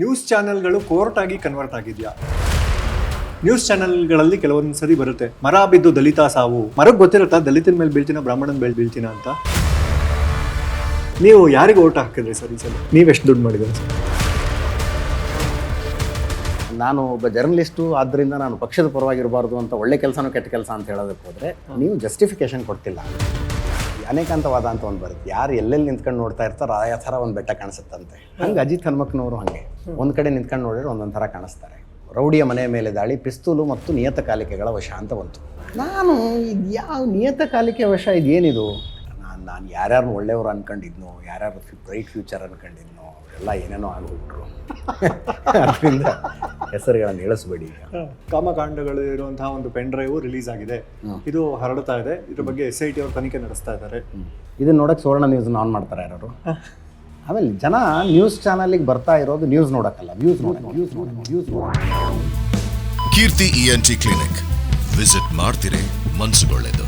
News ಚಾನೆಲ್ಗಳು court ಆಗಿ convert ಆಗಿದೆಯಾ? ನ್ಯೂಸ್ ಚಾನೆಲ್ಗಳಲ್ಲಿ ಕೆಲವೊಂದು ಸರಿ ಬರುತ್ತೆ. ಮರ ಬಿದ್ದು ದಲಿತ ಸಾವು. ಮರಕ್ಕೆ ಗೊತ್ತಿರುತ್ತಾ ದಲಿತನ ಮೇಲೆ ಬೀಳ್ತೀನ ಬ್ರಾಹ್ಮಣನ ಮೇಲೆ ಬೀಳ್ತೀನ ಅಂತ? ನೀವು ಯಾರಿಗೆ ಓಟ್ ಹಾಕಿದ್ರಿ ಸರ್ ಈ ಸಲ? ನೀವೆಷ್ಟು ದುಡ್ಡು ಮಾಡಿದ್ರಿ ಸರ್? ನಾನು ಒಬ್ಬ ಜರ್ನಲಿಸ್ಟು ಆದ್ದರಿಂದ ನಾನು ಪಕ್ಷದ ಪರವಾಗಿರಬಾರ್ದು ಅಂತ ಒಳ್ಳೆ ಕೆಲಸನೂ ಕೆಟ್ಟ ಕೆಲಸ ಅಂತ ಹೇಳೋದಕ್ಕೆ ಹೋದರೆ ನೀವು ಜಸ್ಟಿಫಿಕೇಶನ್ ಕೊಡ್ತಿಲ್ಲ. ಅನೇಕಾಂತವಾದ ಅಂತ ಒಂದು ಬರುತ್ತೆ. ಯಾರು ಎಲ್ಲೆಲ್ಲಿ ನಿಂತ್ಕೊಂಡು ನೋಡ್ತಾ ಇರ್ತಾರೋ ಆ ಥರ ಒಂದು ಬೆಟ್ಟ ಕಾಣಿಸುತ್ತಂತೆ. ಹಂಗೆ ಅಜಿತ್ ಹನುಮಕ್ನವರು ಹಾಗೆ. ಒಂದು ಕಡೆ ನಿಂತ್ಕೊಂಡು ನೋಡಿದ್ರೆ ಒಂದೊಂದು ಥರ ಕಾಣಿಸ್ತಾರೆ. ರೌಡಿಯ ಮನೆಯ ಮೇಲೆ ದಾಳಿ ಪಿಸ್ತೂಲು ಮತ್ತು ನಿಯತಕಾಲಿಕೆಗಳ ವಶ ಅಂತ ಬಂತು. ನಾನು ಇದು ಯಾವ ನಿಯತಕಾಲಿಕೆ ವಶ ಇದೇನಿದು ನಾನು ಯಾರ್ಯಾರು ಒಳ್ಳೆಯವರು ಅನ್ಕೊಂಡಿದ್ನೋ ಯಾರ್ಯಾರು ಬ್ರೈಟ್ ಫ್ಯೂಚರ್ ಅನ್ಕೊಂಡಿದ್ನೋ ಅವರೆಲ್ಲ ಏನೇನೋ ಆಗಿಬಿಟ್ರು. ಅದರಿಂದ ಹೆಸರುಗಳನ್ನು ಇಳಿಸ್ಬೇಡಿ ಕಾಮಕಾಂಡಗಳು ಇರುವಂತಹ ಒಂದು ಪೆನ್ ಡ್ರೈವ್ ರಿಲೀಸ್ ಆಗಿದೆ. ಇದು ಹರಡ್ತಾ ಇದೆ. ಇದ್ರ ಬಗ್ಗೆ ಎಸ್ ಐ ಟಿ ಅವರು ತನಿಖೆ ನಡೆಸ್ತಾ ಇದ್ದಾರೆ. ಇದನ್ನ ನೋಡಕ್ಕೆ ಸುವರ್ಣ ನ್ಯೂಸ್ ಆನ್ ಮಾಡ್ತಾರೆ ಯಾರು ಆಮೇಲೆ ಜನ ನ್ಯೂಸ್ ಚಾನಲ್ಗೆ ಬರ್ತಾ ಇರೋದು ನ್ಯೂಸ್ ನೋಡಕ್ಕಲ್ಲ ವ್ಯೂಸ್ ನೋಡಕ್ಕೆ ವ್ಯೂಸ್ ನೋಡಕ್ಕೆ ವ್ಯೂಸ್ ನೋಡಕ್ಕೆ. ಕೀರ್ತಿ ಇಎನ್ಟಿ ಕ್ಲಿನಿಕ್ ವಿಸಿಟ್ ಮಾಡ್ತಿರೇ ಮನ್ಸುಗೊಳ್ಳೆದು.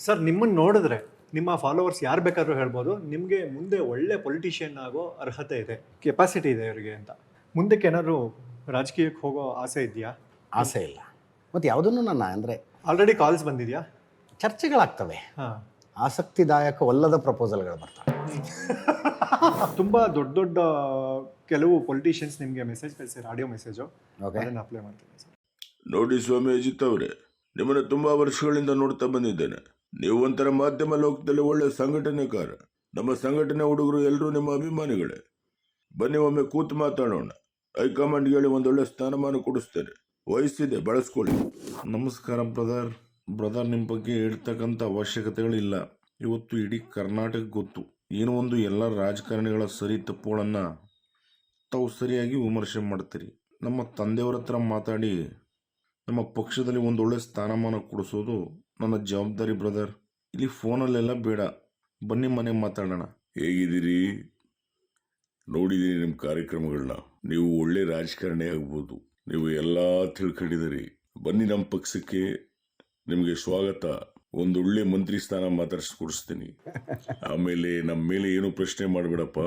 ಸರ್ ನಿಮ್ಮನ್ನು ನೋಡಿದ್ರೆ ನಿಮ್ಮ ಫಾಲೋವರ್ಸ್ ಯಾರು ಬೇಕಾದರೂ ಹೇಳ್ಬೋದು. ನಿಮಗೆ ಮುಂದೆ ಒಳ್ಳೆ ಪೊಲಿಟಿಷಿಯನ್ ಆಗೋ ಅರ್ಹತೆ ಇದೆ ಕೆಪಾಸಿಟಿ ಇದೆ ಇವರಿಗೆ ಅಂತ. ಮುಂದಕ್ಕೆ ಏನಾದ್ರು ರಾಜಕೀಯಕ್ಕೆ ಹೋಗೋ ಆಸೆ ಇದೆಯಾ? ಆಸೆ ಇಲ್ಲ. ಮತ್ತು ಯಾವುದನ್ನು ನನ್ನ ಅಂದರೆ ಆಲ್ರೆಡಿ ಕಾಲ್ಸ್ ಬಂದಿದೆಯಾ? ಚರ್ಚೆಗಳಾಗ್ತವೆ. ಹಾಂ. ಆಸಕ್ತಿದಾಯಕವಲ್ಲದ ಪ್ರಪೋಸಲ್ಗಳು ಬರ್ತವೆ. ತುಂಬ ದೊಡ್ಡ ದೊಡ್ಡ ಕೆಲವು ಪೊಲಿಟಿಷಿಯನ್ಸ್ ನಿಮಗೆ ಮೆಸೇಜ್ ಕಳಿಸಿರ ಆಡಿಯೋ ಮೆಸೇಜು ಓಕೆ ಅದನ್ನು ಅಪ್ಲೈ ಮಾಡ್ತೀನಿ ಸರ್ ನೋಡಿ ಸ್ವಾಮಿ ಅಜಿತ್ ಅವರೇ ನಿಮ್ಮನ್ನು ತುಂಬ ವರ್ಷಗಳಿಂದ ನೋಡ್ತಾ ಬಂದಿದ್ದೇನೆ. ನೀವು ಒಂಥರ ಮಾಧ್ಯಮ ಲೋಕದಲ್ಲಿ ಒಳ್ಳೆ ಸಂಘಟನೆಕಾರ. ನಮ್ಮ ಸಂಘಟನೆ ಹುಡುಗರು ಎಲ್ಲರೂ ನಿಮ್ಮ ಅಭಿಮಾನಿಗಳೇ. ಬನ್ನಿ ಒಮ್ಮೆ ಕೂತು ಮಾತಾಡೋಣ. ಹೈಕಮಾಂಡ್ಗೆ ಹೇಳಿ ಒಂದೊಳ್ಳೆ ಸ್ಥಾನಮಾನ ಕೊಡಿಸ್ತೇನೆ. ವಯಸ್ಸಿದೆ ಬಳಸ್ಕೊಳ್ಳಿ. ನಮಸ್ಕಾರ ಬ್ರದರ್. ಬ್ರದರ್, ನಿಮ್ಮ ಬಗ್ಗೆ ಹೇಳ್ತಕ್ಕಂಥ ಅವಶ್ಯಕತೆಗಳಿಲ್ಲ. ಇವತ್ತು ಇಡೀ ಕರ್ನಾಟಕ ಗೊತ್ತು. ಏನೋ ಒಂದು ಎಲ್ಲ ರಾಜಕಾರಣಿಗಳ ಸರಿ ತಪ್ಪುಗಳನ್ನು ತಾವು ಸರಿಯಾಗಿ ವಿಮರ್ಶೆ ಮಾಡ್ತೀರಿ. ನಮ್ಮ ತಂದೆಯವರ ಹತ್ರ ಮಾತಾಡಿ, ನಮ್ಮ ಪಕ್ಷದಲ್ಲಿ ಒಂದೊಳ್ಳೆ ಸ್ಥಾನಮಾನ ಕೊಡಿಸೋದು ನನ್ನ ಜವಾಬ್ದಾರಿ ಬ್ರದರ್ ಇಲ್ಲಿ ಫೋನಲ್ಲೆಲ್ಲ ಬೇಡ. ಬನ್ನಿ ಮನೆಗೆ ಮಾತಾಡೋಣ. ಹೇಗಿದ್ದೀರಿ? ನೋಡಿದ್ದೀನಿ ನಿಮ್ಮ ಕಾರ್ಯಕ್ರಮಗಳನ್ನ. ನೀವು ಒಳ್ಳೆ ರಾಜಕಾರಣಿ ಆಗ್ಬೋದು. ನೀವು ಎಲ್ಲ ತಿಳ್ಕೊಂಡಿದ್ದೀರಿ. ಬನ್ನಿ ನಮ್ಮ ಪಕ್ಷಕ್ಕೆ ನಿಮಗೆ ಸ್ವಾಗತ. ಒಂದು ಒಳ್ಳೆ ಮಂತ್ರಿ ಸ್ಥಾನ ಮಾತಾಡಿಸ್ಕೊಡಿಸ್ತೀನಿ. ಆಮೇಲೆ ನಮ್ಮ ಮೇಲೆ ಏನು ಪ್ರಶ್ನೆ ಮಾಡಬೇಡಪ್ಪ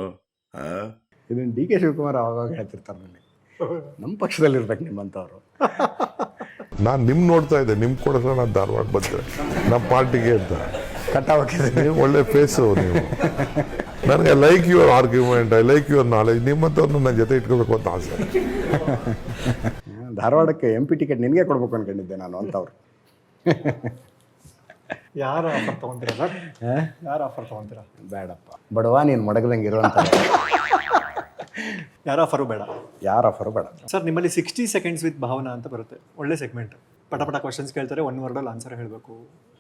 ಆ? ಇದನ್ನು ಡಿ ಕೆ ಶಿವಕುಮಾರ್ ಅವಾಗ ಹೇಳ್ತಿರ್ತಾರೆ ನನಗೆ. ನಮ್ಮ ಪಕ್ಷದಲ್ಲಿರ್ಬೇಕು ನಿಮ್ಮಂಥವ್ರು. ನಾನು ನಿಮ್ ನೋಡ್ತಾ ಇದ್ದೆ ನಿಮ್ ಕೊಡಸ ನಾನು ಧಾರವಾಡ ಬಂದೆ. ನಮ್ಮ ಪಾರ್ಟಿಗೆ ಅಂತ. ಕಟ್ಟಾಕಿದ್ದೀನಿ ನೀವು ಒಳ್ಳೆ ಫೇಸು ನೀವು. ನನಗೆ like your argument I like your knowledge ನಿಮ್ಮಂಥವ್ರನ್ನ ನನ್ನ ಜೊತೆ ಇಟ್ಕೋಬೇಕು ಅಂತ ಆಸೆ. ಧಾರವಾಡಕ್ಕೆ ಎಂ ಪಿ ಟಿಕೆಟ್ ನಿನಗೆ ಕೊಡ್ಬೇಕು ಅನ್ಕೊಂಡಿದ್ದೆ ನಾನು ಅಂತವ್ರು. ಯಾರು ಆಫರ್ ತೊಗೊಂತೀರಾ ಸರ್? ಯಾರು ಆಫರ್ ತೊಗೊಂತೀರಾ? ಬೇಡಪ್ಪ. ಬಡವಾ ನೀನು ಮಡಗದಂಗೆ ಇರುವಂಥ ಯಾರು ಆಫರು ಬೇಡ. ಯಾರ ಆಫರು ಬೇಡ. ಸರ್ ನಿಮ್ಮಲ್ಲಿ ಸಿಕ್ಸ್ಟಿ ಸೆಕೆಂಡ್ಸ್ ವಿತ್ ಭಾವನಾ ಅಂತ ಬರುತ್ತೆ. ಒಳ್ಳೆ ಸೆಗ್ಮೆಂಟ್ ಪಟ ಪಟ ಕ್ವಶನ್ಸ್ ಕೇಳ್ತಾರೆ ಒನ್ ವರ್ಡಲ್ಲಿ ಆನ್ಸರ್ ಹೇಳಬೇಕು.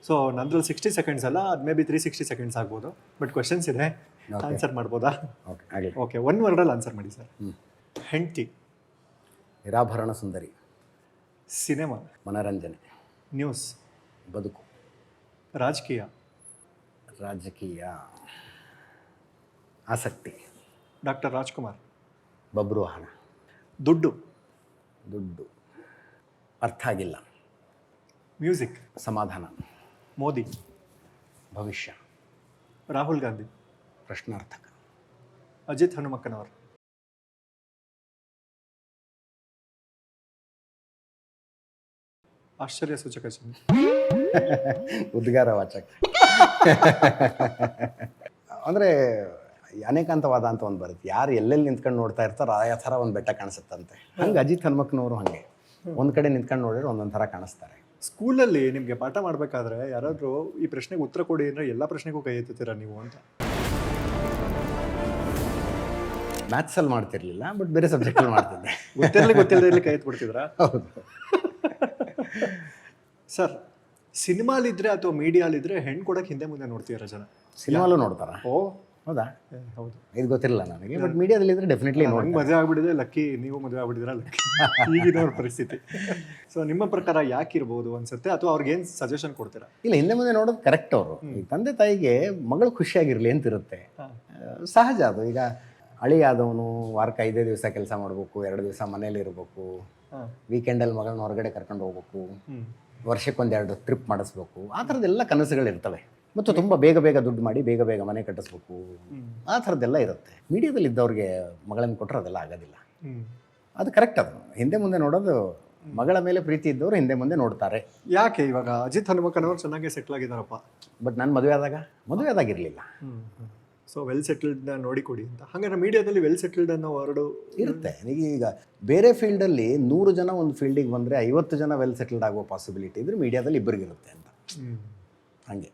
ಸೊ ನಂದ್ರಲ್ಲಿ ಸಿಕ್ಸ್ಟಿ ಸೆಕೆಂಡ್ಸ್ ಅಲ್ಲ ಅದು maybe three sixty seconds ಆಗ್ಬೋದು. ಬಟ್ ಕ್ವಶನ್ಸ್ ಇದೆ. ಆನ್ಸರ್ ಮಾಡ್ಬೋದಾ? ಓಕೆ ಒನ್ ವರ್ಡಲ್ಲಿ ಆನ್ಸರ್ ಮಾಡಿ ಸರ್ ಹೆಂಟಿ ನಿರಾಭರಣ ಸುಂದರಿ. ಸಿನಿಮಾ ಮನೋರಂಜನೆ. ನ್ಯೂಸ್ ಬದುಕು. ರಾಜಕೀಯ. ರಾಜಕೀಯ. ಆಸಕ್ತಿ. ಡಾಕ್ಟರ್ ರಾಜ್ಕುಮಾರ್. ಬಬ್ರುವಾಹನ ದುಡ್ಡು. ದುಡ್ಡು. ಅರ್ಥ ಆಗಿಲ್ಲ. ಮ್ಯೂಸಿಕ್ ಸಮಾಧಾನ. ಮೋದಿ. ಭವಿಷ್ಯ. ರಾಹುಲ್ ಗಾಂಧಿ. ಪ್ರಶ್ನಾರ್ಥಕ. ಅಜಿತ್ ಹನುಮಕ್ಕನವರು ಆಶ್ಚರ್ಯ ಸೂಚಕ ಚಿಹ್ನೆ. ಉದ್ಗಾರ ವಾಚಕ. ಅಂದರೆ ಅನೇಕಾಂತವಾದ ಅಂತ ಒಂದು ಬರುತ್ತೆ. ಯಾರು ಎಲ್ಲೆಲ್ಲಿ ನಿಂತ್ಕೊಂಡು ನೋಡ್ತಾ ಇರ್ತಾರೋ ಆ ಥರ ಒಂದು ಬೆಟ್ಟ ಕಾಣಿಸುತ್ತಂತೆ. ಹಂಗೆ ಅಜಿತ್ ಹನುಮಕ್ನವರು ಹಾಗೆ. ಒಂದು ಕಡೆ ನಿಂತ್ಕೊಂಡು ನೋಡಿದ್ರೆ ಒಂದೊಂದು ಥರ ಕಾಣಿಸ್ತಾರೆ. ಸ್ಕೂಲಲ್ಲಿ ನಿಮಗೆ ಪಾಠ ಮಾಡಬೇಕಾದ್ರೆ ಯಾರಾದರೂ ಈ ಪ್ರಶ್ನೆಗೆ ಉತ್ತರ ಕೊಡಿ ಅಂದರೆ ಎಲ್ಲ ಪ್ರಶ್ನೆಗೂ ಕೈ ಎತ್ತೀರಾ ನೀವು ಅಂತ? ಮ್ಯಾಥ್ಸಲ್ಲಿ ಮಾಡ್ತಿರ್ಲಿಲ್ಲ ಬಟ್ ಬೇರೆ ಸಬ್ಜೆಕ್ಟಲ್ಲಿ ಮಾಡ್ತಿದ್ದೆ. ಗೊತ್ತಿರಲಿ ಗೊತ್ತಿಲ್ಲದೆ ಕೈ ಎತ್ಬಿಡ್ತಿದ್ರಾ? ಹೌದು. ಸರ್ ಸಿನಿಮಾಲಿದ್ರೆ ಅಥವಾ ಮೀಡಿಯಾಲಿದ್ರೆ ಹೆಣ್ಣು ಕೊಡಕ್ಕೆ ಹಿಂದೆ ಮುಂದೆ ನೋಡ್ತೀರಾ ಜನ? ಸಿನಿಮಾಲು ನೋಡ್ತಾರ? ಓ ಹೌದಾ? ಹೌದು. ಇದು ಗೊತ್ತಿರಲ್ಲ ನನಗೆ ಬಟ್ ಮೀಡಿಯಾದಲ್ಲಿ ಇದ್ರೆ ಡೆಫಿನೆಟ್ಲಿ ನೋಡಿ ನಂಗೆ ಮದುವೆ ಆಗ್ಬಿಟ್ಟಿದೆ ಲಕ್ಕಿ ನೀವು ಮದುವೆ ಆಗ್ಬಿಟ್ಟಿದ್ರ ಲಕ್ಕಿ. ಈಗಿನ ಅವ್ರ ಪರಿಸ್ಥಿತಿ. ಸೊ ನಿಮ್ಮ ಪ್ರಕಾರ ಯಾಕೆ ಇರ್ಬೋದು ಅನ್ಸುತ್ತೆ? ಅಥವಾ ಅವ್ರಿಗೆ ಏನು ಸಜೆಷನ್ ಕೊಡ್ತೀರಾ? ಇಲ್ಲ ಹಿಂದೆ ಮುಂದೆ ನೋಡೋದು ಕರೆಕ್ಟ್ ಅವರು. ಈ ತಂದೆ ತಾಯಿಗೆ ಮಗಳು ಖುಷಿಯಾಗಿರಲಿ ಅಂತಿರುತ್ತೆ ಸಹಜ ಅದು. ಈಗ ಹಳಿ ಆದವನು ವಾರಕ್ಕೆ ಐದೇ ದಿವಸ ಕೆಲಸ ಮಾಡಬೇಕು ಎರಡು ದಿವಸ ಮನೇಲಿ ಇರಬೇಕು ವೀಕೆಂಡಲ್ಲಿ ಮಗಳನ್ನ ಹೊರಗಡೆ ಕರ್ಕೊಂಡು ಹೋಗ್ಬೇಕು ವರ್ಷಕ್ಕೊಂದೆರಡು ಟ್ರಿಪ್ ಮಾಡಿಸ್ಬೇಕು ಆ ಥರದ್ದೆಲ್ಲ ಕನಸುಗಳಿರ್ತವೆ ಮತ್ತು ತುಂಬ ಬೇಗ ಬೇಗ ದುಡ್ಡು ಮಾಡಿ ಬೇಗ ಬೇಗ ಮನೆ ಕಟ್ಟಿಸ್ಬೇಕು. ಆ ಥರದ್ದೆಲ್ಲ ಇರುತ್ತೆ. ಮೀಡಿಯಾದಲ್ಲಿ ಇದ್ದವ್ರಿಗೆ ಮಗಳನ್ನು ಕೊಟ್ಟರೆ ಅದೆಲ್ಲ ಆಗೋದಿಲ್ಲ. ಅದು ಕರೆಕ್ಟ್ ಅದು. ಹಿಂದೆ ಮುಂದೆ ನೋಡೋದು ಮಗಳ ಮೇಲೆ ಪ್ರೀತಿ ಇದ್ದವರು ಹಿಂದೆ ಮುಂದೆ ನೋಡ್ತಾರೆ. ಯಾಕೆ ಇವಾಗ ಅಜಿತ್ ಹನುಮಕ್ಕನವ್ರು ಚೆನ್ನಾಗಿ ಸೆಟ್ಲ್ ಆಗಿದ್ದಾರಪ್ಪ? ಬಟ್ ನಾನು ಮದುವೆ ಆದಾಗ? ಮದುವೆ ಆದಾಗಿರಲಿಲ್ಲ. ಸೊ ವೆಲ್ ಸೆಟಲ್ಡ್ ನೋಡಿ ಕೊಡಿ ಅಂತ. ಹಾಗಾದ್ರೆ ಮೀಡಿಯಾದಲ್ಲಿ ವೆಲ್ ಸೆಟಲ್ಡ್ ಅನ್ನೋ ವರ್ಡು ಇರುತ್ತೆ. ಈಗ ಬೇರೆ ಫೀಲ್ಡಲ್ಲಿ ನೂರು ಜನ ಒಂದು ಫೀಲ್ಡಿಗೆ ಬಂದರೆ ಐವತ್ತು ಜನ ವೆಲ್ ಸೆಟಲ್ಡ್ ಆಗೋ ಪಾಸಿಬಿಲಿಟಿ ಇದ್ರೆ ಮೀಡಿಯಾದಲ್ಲಿ ಇಬ್ಬರಿಗಿರುತ್ತೆ ಅಂತ. ಹಾಗೆ.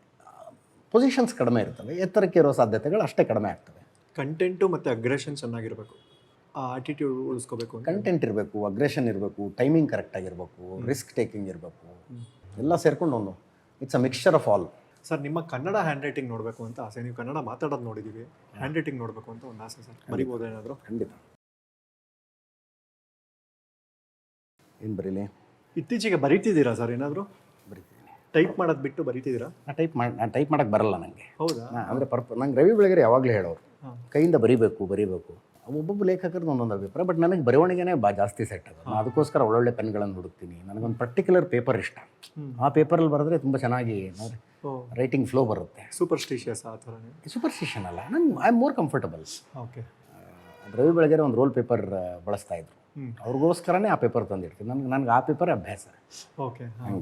ಪೊಸಿಷನ್ಸ್ ಕಡಿಮೆ ಇರ್ತವೆ ಎತ್ತರಕ್ಕೆ ಇರೋ ಸಾಧ್ಯತೆಗಳು ಅಷ್ಟೇ ಕಡಿಮೆ ಆಗ್ತವೆ. ಕಂಟೆಂಟು ಮತ್ತು ಅಗ್ರೆಷನ್ ಚೆನ್ನಾಗಿರಬೇಕು. ಆ ಆಟಿಟ್ಯೂಡ್ ಉಳಿಸ್ಕೋಬೇಕು ಕಂಟೆಂಟ್ ಇರಬೇಕು ಅಗ್ರೆಷನ್ ಇರಬೇಕು ಟೈಮಿಂಗ್ ಕರೆಕ್ಟಾಗಿರಬೇಕು ರಿಸ್ಕ್ ಟೇಕಿಂಗ್ ಇರಬೇಕು. ಎಲ್ಲ ಸೇರ್ಕೊಂಡು ಒಂದು it's a mixture of all sir ನಿಮ್ಮ ಕನ್ನಡ ಹ್ಯಾಂಡ್ ರೈಟಿಂಗ್ ನೋಡಬೇಕು ಅಂತ ಆಸೆ. ನೀವು ಕನ್ನಡ ಮಾತಾಡೋದು ನೋಡಿದ್ದೀವಿ ಹ್ಯಾಂಡ್ ರೈಟಿಂಗ್ ನೋಡಬೇಕು ಅಂತ ಒಂದು ಆಸೆ ಸರ್. ಬರಿಬೋದು ಏನಾದರೂ? ಖಂಡಿತ. ಏನು ಬರೀಲಿ? ಇತ್ತೀಚೆಗೆ ಬರಿತಿದ್ದೀರಾ ಸರ್ ಏನಾದರೂ? ಟೈಪ್ ಮಾಡೋದು ಬಿಟ್ಟು ಬರಿತಿದ್ದೀರಾ ನಾ ಟೈಪ್ ಮಾಡಿ ನಾನು ಟೈಪ್ ಮಾಡೋಕ್ಕೆ ಬರಲ್ಲ ನನಗೆ ಹೌದಾ? ಅಂದರೆ ಪರ್ಪ ನಂಗೆ ರವಿ ಬೆಳಗೆರೆ ಯಾವಾಗಲೂ ಹೇಳೋರು. ಕೈಯಿಂದ ಬರಿಬೇಕು ಬರಿಬೇಕು. ಒಬ್ಬೊಬ್ಬ ಲೇಖಕರದ್ದು ಒಂದೊಂದು ಅಭಿಪ್ರಾಯ ಬಟ್ ನನಗೆ ಬರವಣಿಗೆನೇ ಬಾ ಜಾಸ್ತಿ ಸೆಟ್ ಅದು. ನಾನು ಅದಕ್ಕೋಸ್ಕರ ಒಳ್ಳೊಳ್ಳೆ ಪೆನ್ಗಳನ್ನು ಹುಡುಕ್ತೀನಿ. ನನಗೊಂದು ಪರ್ಟಿಕ್ಯುಲರ್ ಪೇಪರ್ ಇಷ್ಟ. ಆ ಪೇಪರಲ್ಲಿ ಬರೆದ್ರೆ ತುಂಬ ಚೆನ್ನಾಗಿ ನೋಡಿ ರೈಟಿಂಗ್ ಫ್ಲೋ ಬರುತ್ತೆ. ಸೂಪರ್ಸ್ಟಿಷಿಯಸ್ ಆ ಥರನೇ? ಸೂಪರ್ಸ್ಟಿಷನ್ ಅಲ್ಲ ನಂಗೆ I am more comfortables okay Ravi Belagere ಒಂದು ರೋಲ್ ಪೇಪರ್ ಬಳಸ್ತಾ ಇದ್ರು. ಅವ್ರಿಗೋಸ್ಕರನೇ ಆ ಪೇಪರ್ ತಂದಿರ್ತೀನಿ. ನನಗೆ ನನಗೆ ಆ ಪೇಪರ್ ಅಭ್ಯಾಸ. ಓಕೆ ಹಾಂ.